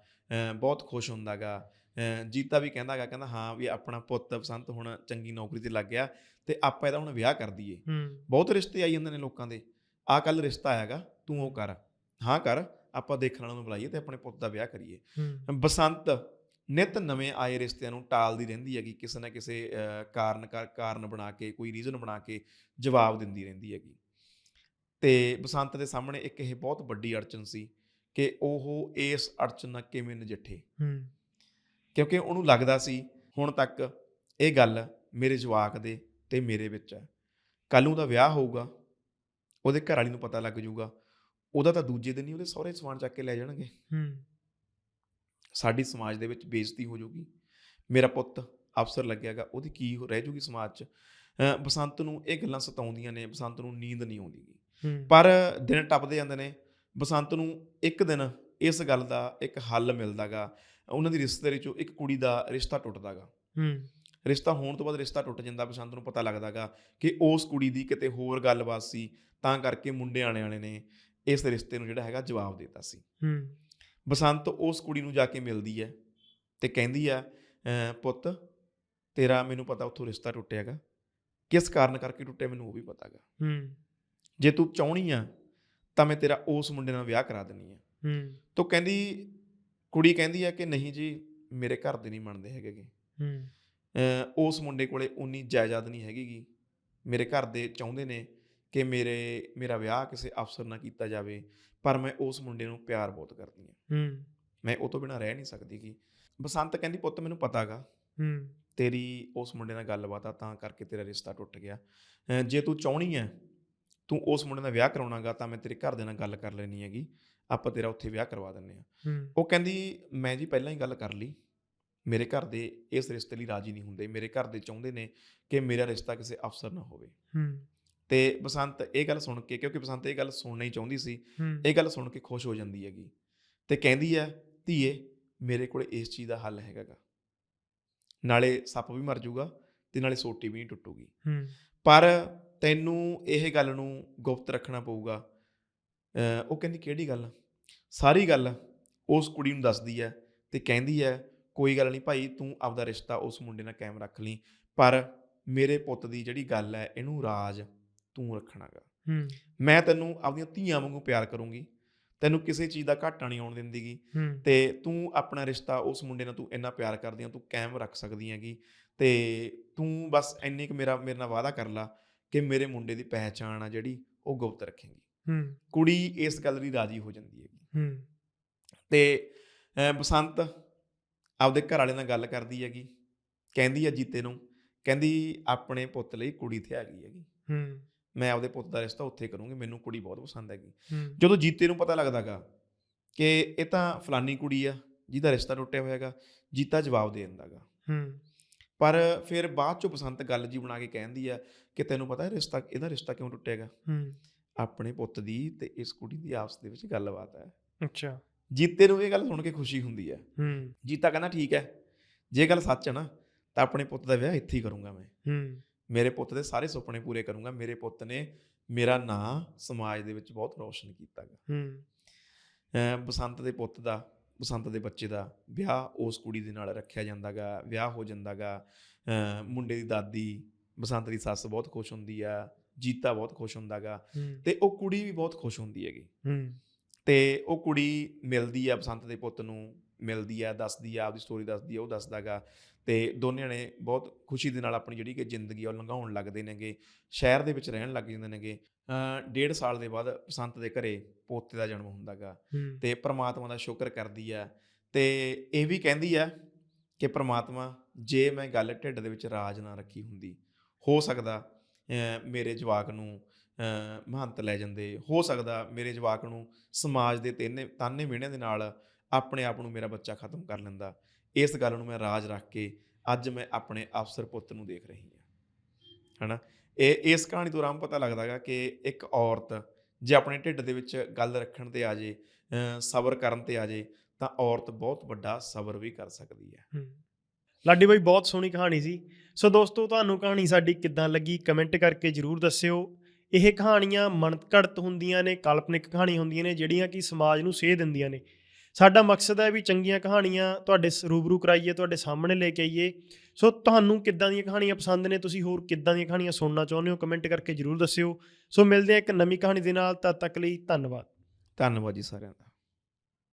ਬਹੁਤ ਖੁਸ਼ ਹੁੰਦਾਗਾ। ਜੀਤਾ ਵੀ ਕਹਿੰਦਾਗਾ ਕਹਿੰਦਾ ਹਾਂ ਵੀ ਆਪਣਾ ਪੁੱਤ ਬਸੰਤ ਹੁਣ ਚੰਗੀ ਨੌਕਰੀ ਤੇ ਲੱਗ ਗਿਆ ਤੇ ਆਪਾਂ ਇਹਦਾ ਹੁਣ ਵਿਆਹ ਕਰ ਦਈਏ। ਬਹੁਤ ਰਿਸ਼ਤੇ ਆਈ ਜਾਂਦੇ ਨੇ ਲੋਕਾਂ ਦੇ। ਆਹ ਕੱਲ ਰਿਸ਼ਤਾ ਆਇਆਗਾ ਤੂੰ ਉਹ ਕਰ। ਹਾਂ ਕਰ ਆਪਾਂ ਦੇਖਣ ਵਾਲਿਆਂ ਨੂੰ ਬੁਲਾਈਏ ਤੇ ਆਪਣੇ ਪੁੱਤ ਦਾ ਵਿਆਹ ਕਰੀਏ। ਬਸੰਤ ਨਿਤ ਨਵੇਂ ਆਏ ਰਿਸ਼ਤਿਆਂ ਨੂੰ ਟਾਲਦੀ ਰਹਿੰਦੀ ਹੈਗੀ ਕਿਸੇ ਨਾ ਕਿਸੇ ਕਾਰਨ ਕਰ- ਕਾਰਨ ਬਣਾ ਕੇ ਕੋਈ ਰੀਜ਼ਨ ਬਣਾ ਕੇ ਜਵਾਬ ਦਿੰਦੀ ਰਹਿੰਦੀ ਹੈਗੀ। ਤੇ ਬਸੰਤ ਦੇ ਸਾਹਮਣੇ ਇੱਕ ਇਹ ਬਹੁਤ ਵੱਡੀ ਅੜਚਨ ਸੀ ਕਿ ਉਹ ਇਸ ਅੜਚਨ ਨਾਲ ਕਿਵੇਂ ਨਜਿੱਠੇ। ਹੂੰ। ਕਿਉਂਕਿ ਉਹਨੂੰ ਲੱਗਦਾ ਸੀ ਹੁਣ ਤੱਕ ਇਹ ਗੱਲ ਮੇਰੇ ਜਵਾਕ ਦੇ ਤੇ ਮੇਰੇ ਵਿੱਚ ਹੈ। ਕੱਲ ਨੂੰ ਦਾ ਵਿਆਹ ਹੋਊਗਾ ਉਹਦੇ ਘਰ ਵਾਲੀ ਨੂੰ ਪਤਾ ਲੱਗ ਜਾਊਗਾ ਉਹਦਾ ਤਾਂ ਦੂਜੇ ਦਿਨ ਹੀ ਉਹਦੇ ਸਹੁਰੇ ਸਮਾਨ ਚੱਕ ਕੇ ਲੈ ਜਾਣਗੇ। ਹੂੰ। ਸਾਡੀ ਸਮਾਜ ਦੇ ਵਿੱਚ ਬੇਇੱਜ਼ਤੀ ਹੋ ਜਾਊਗੀ ਮੇਰਾ ਪੁੱਤ ਅਫਸਰ ਲੱਗਿਆਗਾ ਉਹਦੀ ਕੀ ਹੋ- ਰਹਿ ਜੂਗੀ ਸਮਾਜ 'ਚ। ਬਸੰਤ ਨੂੰ ਇਹ ਗੱਲਾਂ ਸਤਾਉਂਦੀਆਂ ਨੇ ਬਸੰਤ ਨੂੰ ਨੀਂਦ ਨਹੀਂ ਆਉਂਦੀ ਪਰ ਦਿਨ ਟੱਪਦੇ ਜਾਂਦੇ ਨੇ ਬਸੰਤ ਨੂੰ ਇੱਕ ਦਿਨ ਇਸ ਗੱਲ ਦਾ ਇੱਕ ਹੱਲ ਮਿਲਦਾਗਾ ਉਹਨਾਂ ਦੀ ਰਿਸ਼ਤੇਦਾਰੀ ਚੋਂ ਇੱਕ ਕੁੜੀ ਦਾ ਰਿਸ਼ਤਾ ਟੁੱਟਦਾਗਾ। ਹੂੰ। ਰਿਸ਼ਤਾ ਹੋਣ ਤੋਂ ਬਾਅਦ ਰਿਸ਼ਤਾ ਟੁੱਟ ਜਾਂਦਾ ਬਸੰਤ ਨੂੰ ਪਤਾ ਲੱਗਦਾਗਾ ਕਿ ਉਸ ਕੁੜੀ ਦੀ ਕਿਤੇ ਹੋਰ ਗੱਲਬਾਤ ਸੀ ਤਾਂ ਕਰਕੇ ਮੁੰਡੇ ਆਣੇ ਵਾਲੇ ਨੇ ਇਸ ਰਿਸ਼ਤੇ ਨੂੰ ਜਿਹੜਾ ਹੈਗਾ ਜਵਾਬ ਦਿੱਤਾ ਸੀ। ਹੂੰ। ਬਸੰਤ ਉਸ ਕੁੜੀ ਨੂੰ ਜਾ ਕੇ ਮਿਲਦੀ ਹੈ ਤੇ ਕਹਿੰਦੀ ਆ "ਅਹ ਪੁੱਤ ਤੇਰਾ ਮੈਨੂੰ ਪਤਾ ਉੱਥੋਂ ਰਿਸ਼ਤਾ ਟੁੱਟਿਆਗਾ ਕਿਸ ਕਾਰਨ ਕਰਕੇ ਟੁੱਟਿਆ ਮੈਨੂੰ ਉਹ ਵੀ ਪਤਾਗਾ ਹੂੰ। ਜੇ ਤੂੰ ਚਾਹਣੀ ਆ ਤਾਂ ਮੈਂ ਤੇਰਾ ਉਸ ਮੁੰਡੇ ਨਾਲ ਵਿਆਹ ਕਰਾ ਦਿੰਨੀ ਆ। ਹੂੰ। ਤੋ ਕਹਿੰਦੀ ਕੁੜੀ ਕਹਿੰਦੀ ਆ ਕਿ ਨਹੀਂ ਜੀ ਮੇਰੇ ਘਰ ਦੇ ਨਹੀਂ ਮੰਨਦੇ ਹੈਗੇਗੇ ਹੂੰ। ਉਸ ਮੁੰਡੇ ਕੋਲੇ ਉਨੀ ਜਾਇਦਾਦ ਨਹੀਂ ਹੈਗੀਗੀ ਮੇਰੇ ਘਰ ਦੇ ਚਾਹੁੰਦੇ ਨੇ ਕਿ ਮੇਰੇ ਮੇਰਾ ਵਿਆਹ ਕਿਸੇ ਅਫਸਰ ਨਾਲ ਕੀਤਾ ਜਾਵੇ ਪਰ ਮੈਂ ਉਸ ਮੁੰਡੇ ਨੂੰ ਪਿਆਰ ਬਹੁਤ ਕਰਦੀ ਆ ਹੂੰ। ਮੈਂ ਉਹ ਤੋਂ ਬਿਨਾਂ ਰਹਿ ਨਹੀਂ ਸਕਦੀਗੀ ਬਸੰਤ ਕਹਿੰਦੀ ਪੁੱਤ ਮੈਨੂੰ ਪਤਾਗਾ ਹੂੰ। ਤੇਰੀ ਉਸ ਮੁੰਡੇ ਨਾਲ ਗੱਲਬਾਤ ਆ ਤਾਂ ਕਰਕੇ ਤੇਰਾ ਰਿਸ਼ਤਾ ਟੁੱਟ ਗਿਆ। ਜੇ ਤੂੰ ਚਾਹਣੀ ਹੈ ਤੂੰ ਉਸ ਮੁੰਡੇ ਨਾਲ ਵਿਆਹ ਕਰਾਉਣਾਗਾ ਤਾਂ ਮੈਂ ਤੇਰੇ ਘਰ ਦੇ ਨਾਲ ਗੱਲ ਕਰ ਲੈਣੀ ਹੈਗੀ। ਆਪਾਂ ਤੇਰਾ ਉੱਥੇ ਵਿਆਹ ਕਰਵਾ ਦਿੰਨੇ ਆ ਹੂੰ। ਉਹ ਕਹਿੰਦੀ ਮੈਂ ਜੀ ਪਹਿਲਾਂ ਹੀ ਗੱਲ ਕਰ ਲਈ। ਮੇਰੇ ਘਰ ਦੇ ਇਸ ਰਿਸ਼ਤੇ ਲਈ ਰਾਜੀ ਨਹੀਂ ਹੁੰਦੇ। ਮੇਰੇ ਘਰ ਦੇ ਚਾਹੁੰਦੇ ਨੇ ਕਿ ਮੇਰਾ ਰਿਸ਼ਤਾ ਕਿਸੇ ਅਫਸਰ ਨਾਲ ਹੋਵੇ। ਹੂੰ। ਤੇ ਬਸੰਤ ਇਹ ਗੱਲ ਸੁਣ ਕੇ ਕਿਉਂਕਿ ਬਸੰਤ ਇਹ ਗੱਲ ਸੁਣਨਾ ਹੀ ਚਾਹੁੰਦੀ ਸੀ ਇਹ ਗੱਲ ਸੁਣ ਕੇ ਖੁਸ਼ ਹੋ ਜਾਂਦੀ ਹੈਗੀ ਤੇ ਕਹਿੰਦੀ ਹੈ ਧੀਏ ਮੇਰੇ ਕੋਲ ਇਸ ਚੀਜ਼ ਦਾ ਹੱਲ ਹੈਗਾਗਾ। ਨਾਲੇ ਸੱਪ ਵੀ ਮਰ ਜਾਊਗਾ ਤੇ ਨਾਲੇ ਸੋਟੀ ਵੀ ਨਹੀਂ ਟੁੱਟੂਗੀ। ਪਰ ਤੈਨੂੰ ਇਹ ਗੱਲ ਨੂੰ ਗੁਪਤ ਰੱਖਣਾ ਪਊਗਾ। ਉਹ ਕਹਿੰਦੀ ਕਿਹੜੀ ਗੱਲ? ਸਾਰੀ ਗੱਲ ਉਸ ਕੁੜੀ ਨੂੰ ਦੱਸਦੀ ਹੈ ਤੇ ਕਹਿੰਦੀ ਹੈ ਕੋਈ ਗੱਲ ਨਹੀਂ ਭਾਈ ਤੂੰ ਆਪਦਾ ਰਿਸ਼ਤਾ ਉਸ ਮੁੰਡੇ ਨਾਲ ਕਾਇਮ ਰੱਖ ਲਈ ਪਰ ਮੇਰੇ ਪੁੱਤ ਦੀ ਜਿਹੜੀ ਗੱਲ ਹੈ ਇਹਨੂੰ ਰਾਜ। ਤੂੰ ਰੱਖਣਾਗਾ। ਹੂੰ। ਮੈਂ ਤੈਨੂੰ ਆਪਦੀਆਂ ਧੀਆਂ ਵਾਂਗੂ ਪਿਆਰ ਕਰੂੰਗੀ ਤੈਨੂੰ ਕਿਸੇ ਚੀਜ਼ ਦਾ ਘਾਟਾ ਨਹੀਂ ਆਉਣ ਦਿੰਦੀਗੀ ਤੇ ਤੂੰ ਆਪਣਾ ਰਿਸ਼ਤਾ ਉਸ ਮੁੰਡੇ ਨਾਲ ਤੂੰ ਇੰਨਾ ਪਿਆਰ ਕਰਦੀ ਆ ਤੂੰ ਕਾਇਮ ਰੱਖ ਸਕਦੀ ਹੈਗੀ ਤੇ ਤੂੰ ਬਸ ਇੰਨੀ ਕੁ ਮੇਰਾ ਮੇਰੇ ਨਾਲ ਵਾਅਦਾ ਕਰ ਲਾ ਕਿ ਮੇਰੇ ਮੁੰਡੇ ਦੀ ਪਹਿਚਾਣ ਆ ਜਿਹੜੀ ਉਹ ਗੁਪਤ ਰੱਖੇਂਗੀ। ਹੂੰ। ਕੁੜੀ ਇਸ ਗੱਲ ਦੀ ਰਾਜੀ ਹੋ ਜਾਂਦੀ ਹੈਗੀ। ਹੂੰ। ਤੇ ਬਸੰਤ ਆਪਦੇ ਘਰ ਵਾਲੇ ਨਾਲ ਗੱਲ ਕਰਦੀ ਹੈਗੀ ਕਹਿੰਦੀ ਆ ਜੀਤੇ ਨੂੰ ਕਹਿੰਦੀ ਆਪਣੇ ਪੁੱਤ ਲਈ ਕੁੜੀ ਤੇ ਆ ਗਈ ਹੈਗੀ। ਹੂੰ। ਮੈਂ ਆਪਦੇ ਪੁੱਤ ਦਾ ਰਿਸ਼ਤਾ ਉੱਥੇ ਕਰੂੰਗੀ ਮੈਨੂੰ ਕੁੜੀ ਬਹੁਤ ਪਸੰਦ ਹੈਗੀ। ਜਦੋਂ ਜੀਤੇ ਨੂੰ ਪਤਾ ਲੱਗਦਾਗਾ ਕਿ ਇਹ ਤਾਂ ਫਲਾਨੀ ਕੁੜੀ ਆ ਜਿਹਦਾ ਰਿਸ਼ਤਾ ਟੁੱਟਿਆ ਹੋਇਆ ਹੈਗਾ ਜੀਤਾ ਜਵਾਬ ਦੇ ਦਿੰਦਾਗਾ। ਹੂੰ। ਪਰ ਫਿਰ ਬਾਅਦ ਚੋਂ ਬਸੰਤ ਗੱਲ ਜੀ ਬਣਾ ਕੇ ਕਹਿੰਦੀ ਆ ਕਿ ਤੈਨੂੰ ਪਤਾ ਹੈ ਰਿਸ਼ਤਾ ਇਹਦਾ ਰਿਸ਼ਤਾ ਕਿਉਂ ਟੁੱਟੇਗਾ ਹੂੰ। ਆਪਣੇ ਪੁੱਤ ਦੀ ਤੇ ਇਸ ਕੁੜੀ ਦੀ ਆਪਸ ਦੇ ਵਿੱਚ ਗੱਲਬਾਤ ਹੈ ਅੱਛਾ। ਜੀਤੇ ਨੂੰ ਇਹ ਗੱਲ ਸੁਣ ਕੇ ਖੁਸ਼ੀ ਹੁੰਦੀ ਹੈ ਹੂੰ। ਜੀਤਾ ਕਹਿੰਦਾ ਠੀਕ ਹੈ ਜੇ ਗੱਲ ਸੱਚ ਹੈ ਨਾ ਤਾਂ ਆਪਣੇ ਪੁੱਤ ਦਾ ਵਿਆਹ ਇੱਥੇ ਹੀ ਕਰੂੰਗਾ ਮੈਂ। ਹੂੰ। ਮੇਰੇ ਪੁੱਤ ਦੇ ਸਾਰੇ ਸੁਪਨੇ ਪੂਰੇ ਕਰੂੰਗਾ। ਮੇਰੇ ਪੁੱਤ ਨੇ ਮੇਰਾ ਨਾਂ ਸਮਾਜ ਦੇ ਵਿੱਚ ਬਹੁਤ ਰੌਸ਼ਨ ਕੀਤਾ ਗਾ ਹੂੰ ਬਸੰਤ ਦੇ ਪੁੱਤ ਦਾ ਬਸੰਤ ਦੇ ਬੱਚੇ ਦਾ ਵਿਆਹ ਉਸ ਕੁੜੀ ਦੇ ਨਾਲ ਰੱਖਿਆ ਜਾਂਦਾਗਾ ਵਿਆਹ ਹੋ ਜਾਂਦਾਗਾ। ਮੁੰਡੇ ਦੀ ਦਾਦੀ ਬਸੰਤ ਦੀ ਸੱਸ ਬਹੁਤ ਖੁਸ਼ ਹੁੰਦੀ ਆ ਜੀਤਾ ਬਹੁਤ ਖੁਸ਼ ਹੁੰਦਾਗਾ ਤੇ ਉਹ ਕੁੜੀ ਵੀ ਬਹੁਤ ਖੁਸ਼ ਹੁੰਦੀ ਹੈਗੀ। ਹੂੰ। ਤੇ ਉਹ ਕੁੜੀ ਮਿਲਦੀ ਆ ਬਸੰਤ ਦੇ ਪੁੱਤ ਨੂੰ ਮਿਲਦੀ ਆ ਦੱਸਦੀ ਆ ਆਪਦੀ ਸਟੋਰੀ ਦੱਸਦੀ ਆ ਉਹ ਦੱਸਦਾਗਾ। ਤੇ ਦੋਨੇ ਨੇ ਬਹੁਤ ਖੁਸ਼ੀ ਦੇ ਨਾਲ ਆਪਣੀ ਜਿਹੜੀ ਕਿ ਜ਼ਿੰਦਗੀ ਉਹ ਲੰਘਾਉਣ ਲੱਗਦੇ ਨੇਗੇ ਸ਼ਹਿਰ ਦੇ ਵਿੱਚ ਰਹਿਣ ਲੱਗ ਜਾਂਦੇ ਨੇਗੇ। ਡੇਢ ਸਾਲ ਦੇ ਬਾਅਦ ਬਸੰਤ ਦੇ ਘਰੇ ਪੋਤੇ ਦਾ ਜਨਮ ਹੁੰਦਾਗਾ ਤੇ ਪ੍ਰਮਾਤਮਾ ਦਾ ਸ਼ੁਕਰ ਕਰਦੀ ਆ ਤੇ ਇਹ ਵੀ ਕਹਿੰਦੀ ਆ ਕਿ ਪ੍ਰਮਾਤਮਾ ਜੇ ਮੈਂ ਗੱਲ ਢਿੱਡ ਦੇ ਵਿੱਚ ਰਾਜ ਨਾ ਰੱਖੀ ਹੁੰਦੀ ਹੋ ਸਕਦਾ ਮੇਰੇ ਜਵਾਕ ਨੂੰ ਮਹੰਤ ਲੈ ਜਾਂਦੇ ਹੋ ਸਕਦਾ ਮੇਰੇ ਜਵਾਕ ਨੂੰ ਸਮਾਜ ਦੇ ਤੇਨੇ ਤਾਨੇ ਮਿਹਣਿਆਂ ਦੇ ਨਾਲ ਆਪਣੇ ਆਪ ਨੂੰ ਮੇਰਾ ਬੱਚਾ ਖਤਮ ਕਰ ਲੈਂਦਾ। ਇਸ ਗੱਲ ਨੂੰ ਮੈਂ ਰਾਜ ਰੱਖ ਕੇ ਅੱਜ ਮੈਂ ਆਪਣੇ ਅਫਸਰ ਪੁੱਤ ਨੂੰ ਦੇਖ ਰਹੀ ਹਾਂ। ਹਨਾ? ਇਹ, ਇਸ ਕਹਾਣੀ ਤੋਂ ਆਰਾਮ ਪਤਾ ਲੱਗਦਾਗਾ ਕਿ ਇੱਕ ਔਰਤ ਜੇ ਆਪਣੇ ਢਿੱਡ ਦੇ ਵਿੱਚ ਗੱਲ ਰੱਖਣ ਤੇ ਆ ਜੇ ਸਬਰ ਕਰਨ ਤੇ ਆ ਜੇ, ਤਾਂ ਔਰਤ ਬਹੁਤ ਵੱਡਾ ਸਬਰ ਵੀ ਕਰ ਸਕਦੀ ਹੈ। ਲਾਡੀ ਬਾਈ, ਬਹੁਤ ਸੋਹਣੀ ਕਹਾਣੀ ਸੀ। ਸੋ ਦੋਸਤੋ, ਤੁਹਾਨੂੰ ਕਹਾਣੀ ਸਾਡੀ ਕਿੱਦਾਂ ਲੱਗੀ ਕਮੈਂਟ ਕਰਕੇ ਜਰੂਰ ਦੱਸਿਓ। ਇਹ ਕਹਾਣੀਆਂ ਮਨਘੜਤ ਹੁੰਦੀਆਂ ਨੇ, ਕਾਲਪਨਿਕ ਕਹਾਣੀ ਹੁੰਦੀਆਂ ਨੇ, ਜਿਹੜੀਆਂ ਕਿ ਸਮਾਜ ਨੂੰ ਸੇਧ ਦਿੰਦੀਆਂ ਨੇ। ਸਾਡਾ ਮਕਸਦ ਹੈ ਵੀ ਚੰਗੀਆਂ ਕਹਾਣੀਆਂ ਤੁਹਾਡੇ ਸ- ਰੂਬਰੂ ਕਰਾਈਏ, ਤੁਹਾਡੇ ਸਾਹਮਣੇ ਲੈ ਕੇ ਆਈਏ। ਸੋ ਤੁਹਾਨੂੰ ਕਿੱਦਾਂ ਦੀਆਂ ਕਹਾਣੀਆਂ ਪਸੰਦ ਨੇ, ਤੁਸੀਂ ਹੋਰ ਕਿੱਦਾਂ ਦੀਆਂ ਕਹਾਣੀਆਂ ਸੁਣਨਾ ਚਾਹੁੰਦੇ ਹੋ, ਕਮੈਂਟ ਕਰਕੇ ਜਰੂਰ ਦੱਸਿਓ। ਸੋ ਮਿਲਦੇ ਹਾਂ ਇੱਕ ਨਵੀਂ ਕਹਾਣੀ ਦੇ ਨਾਲ, ਤਦ ਤੱਕ ਲਈ ਧੰਨਵਾਦ। ਧੰਨਵਾਦ ਜੀ ਸਾਰਿਆਂ ਦਾ।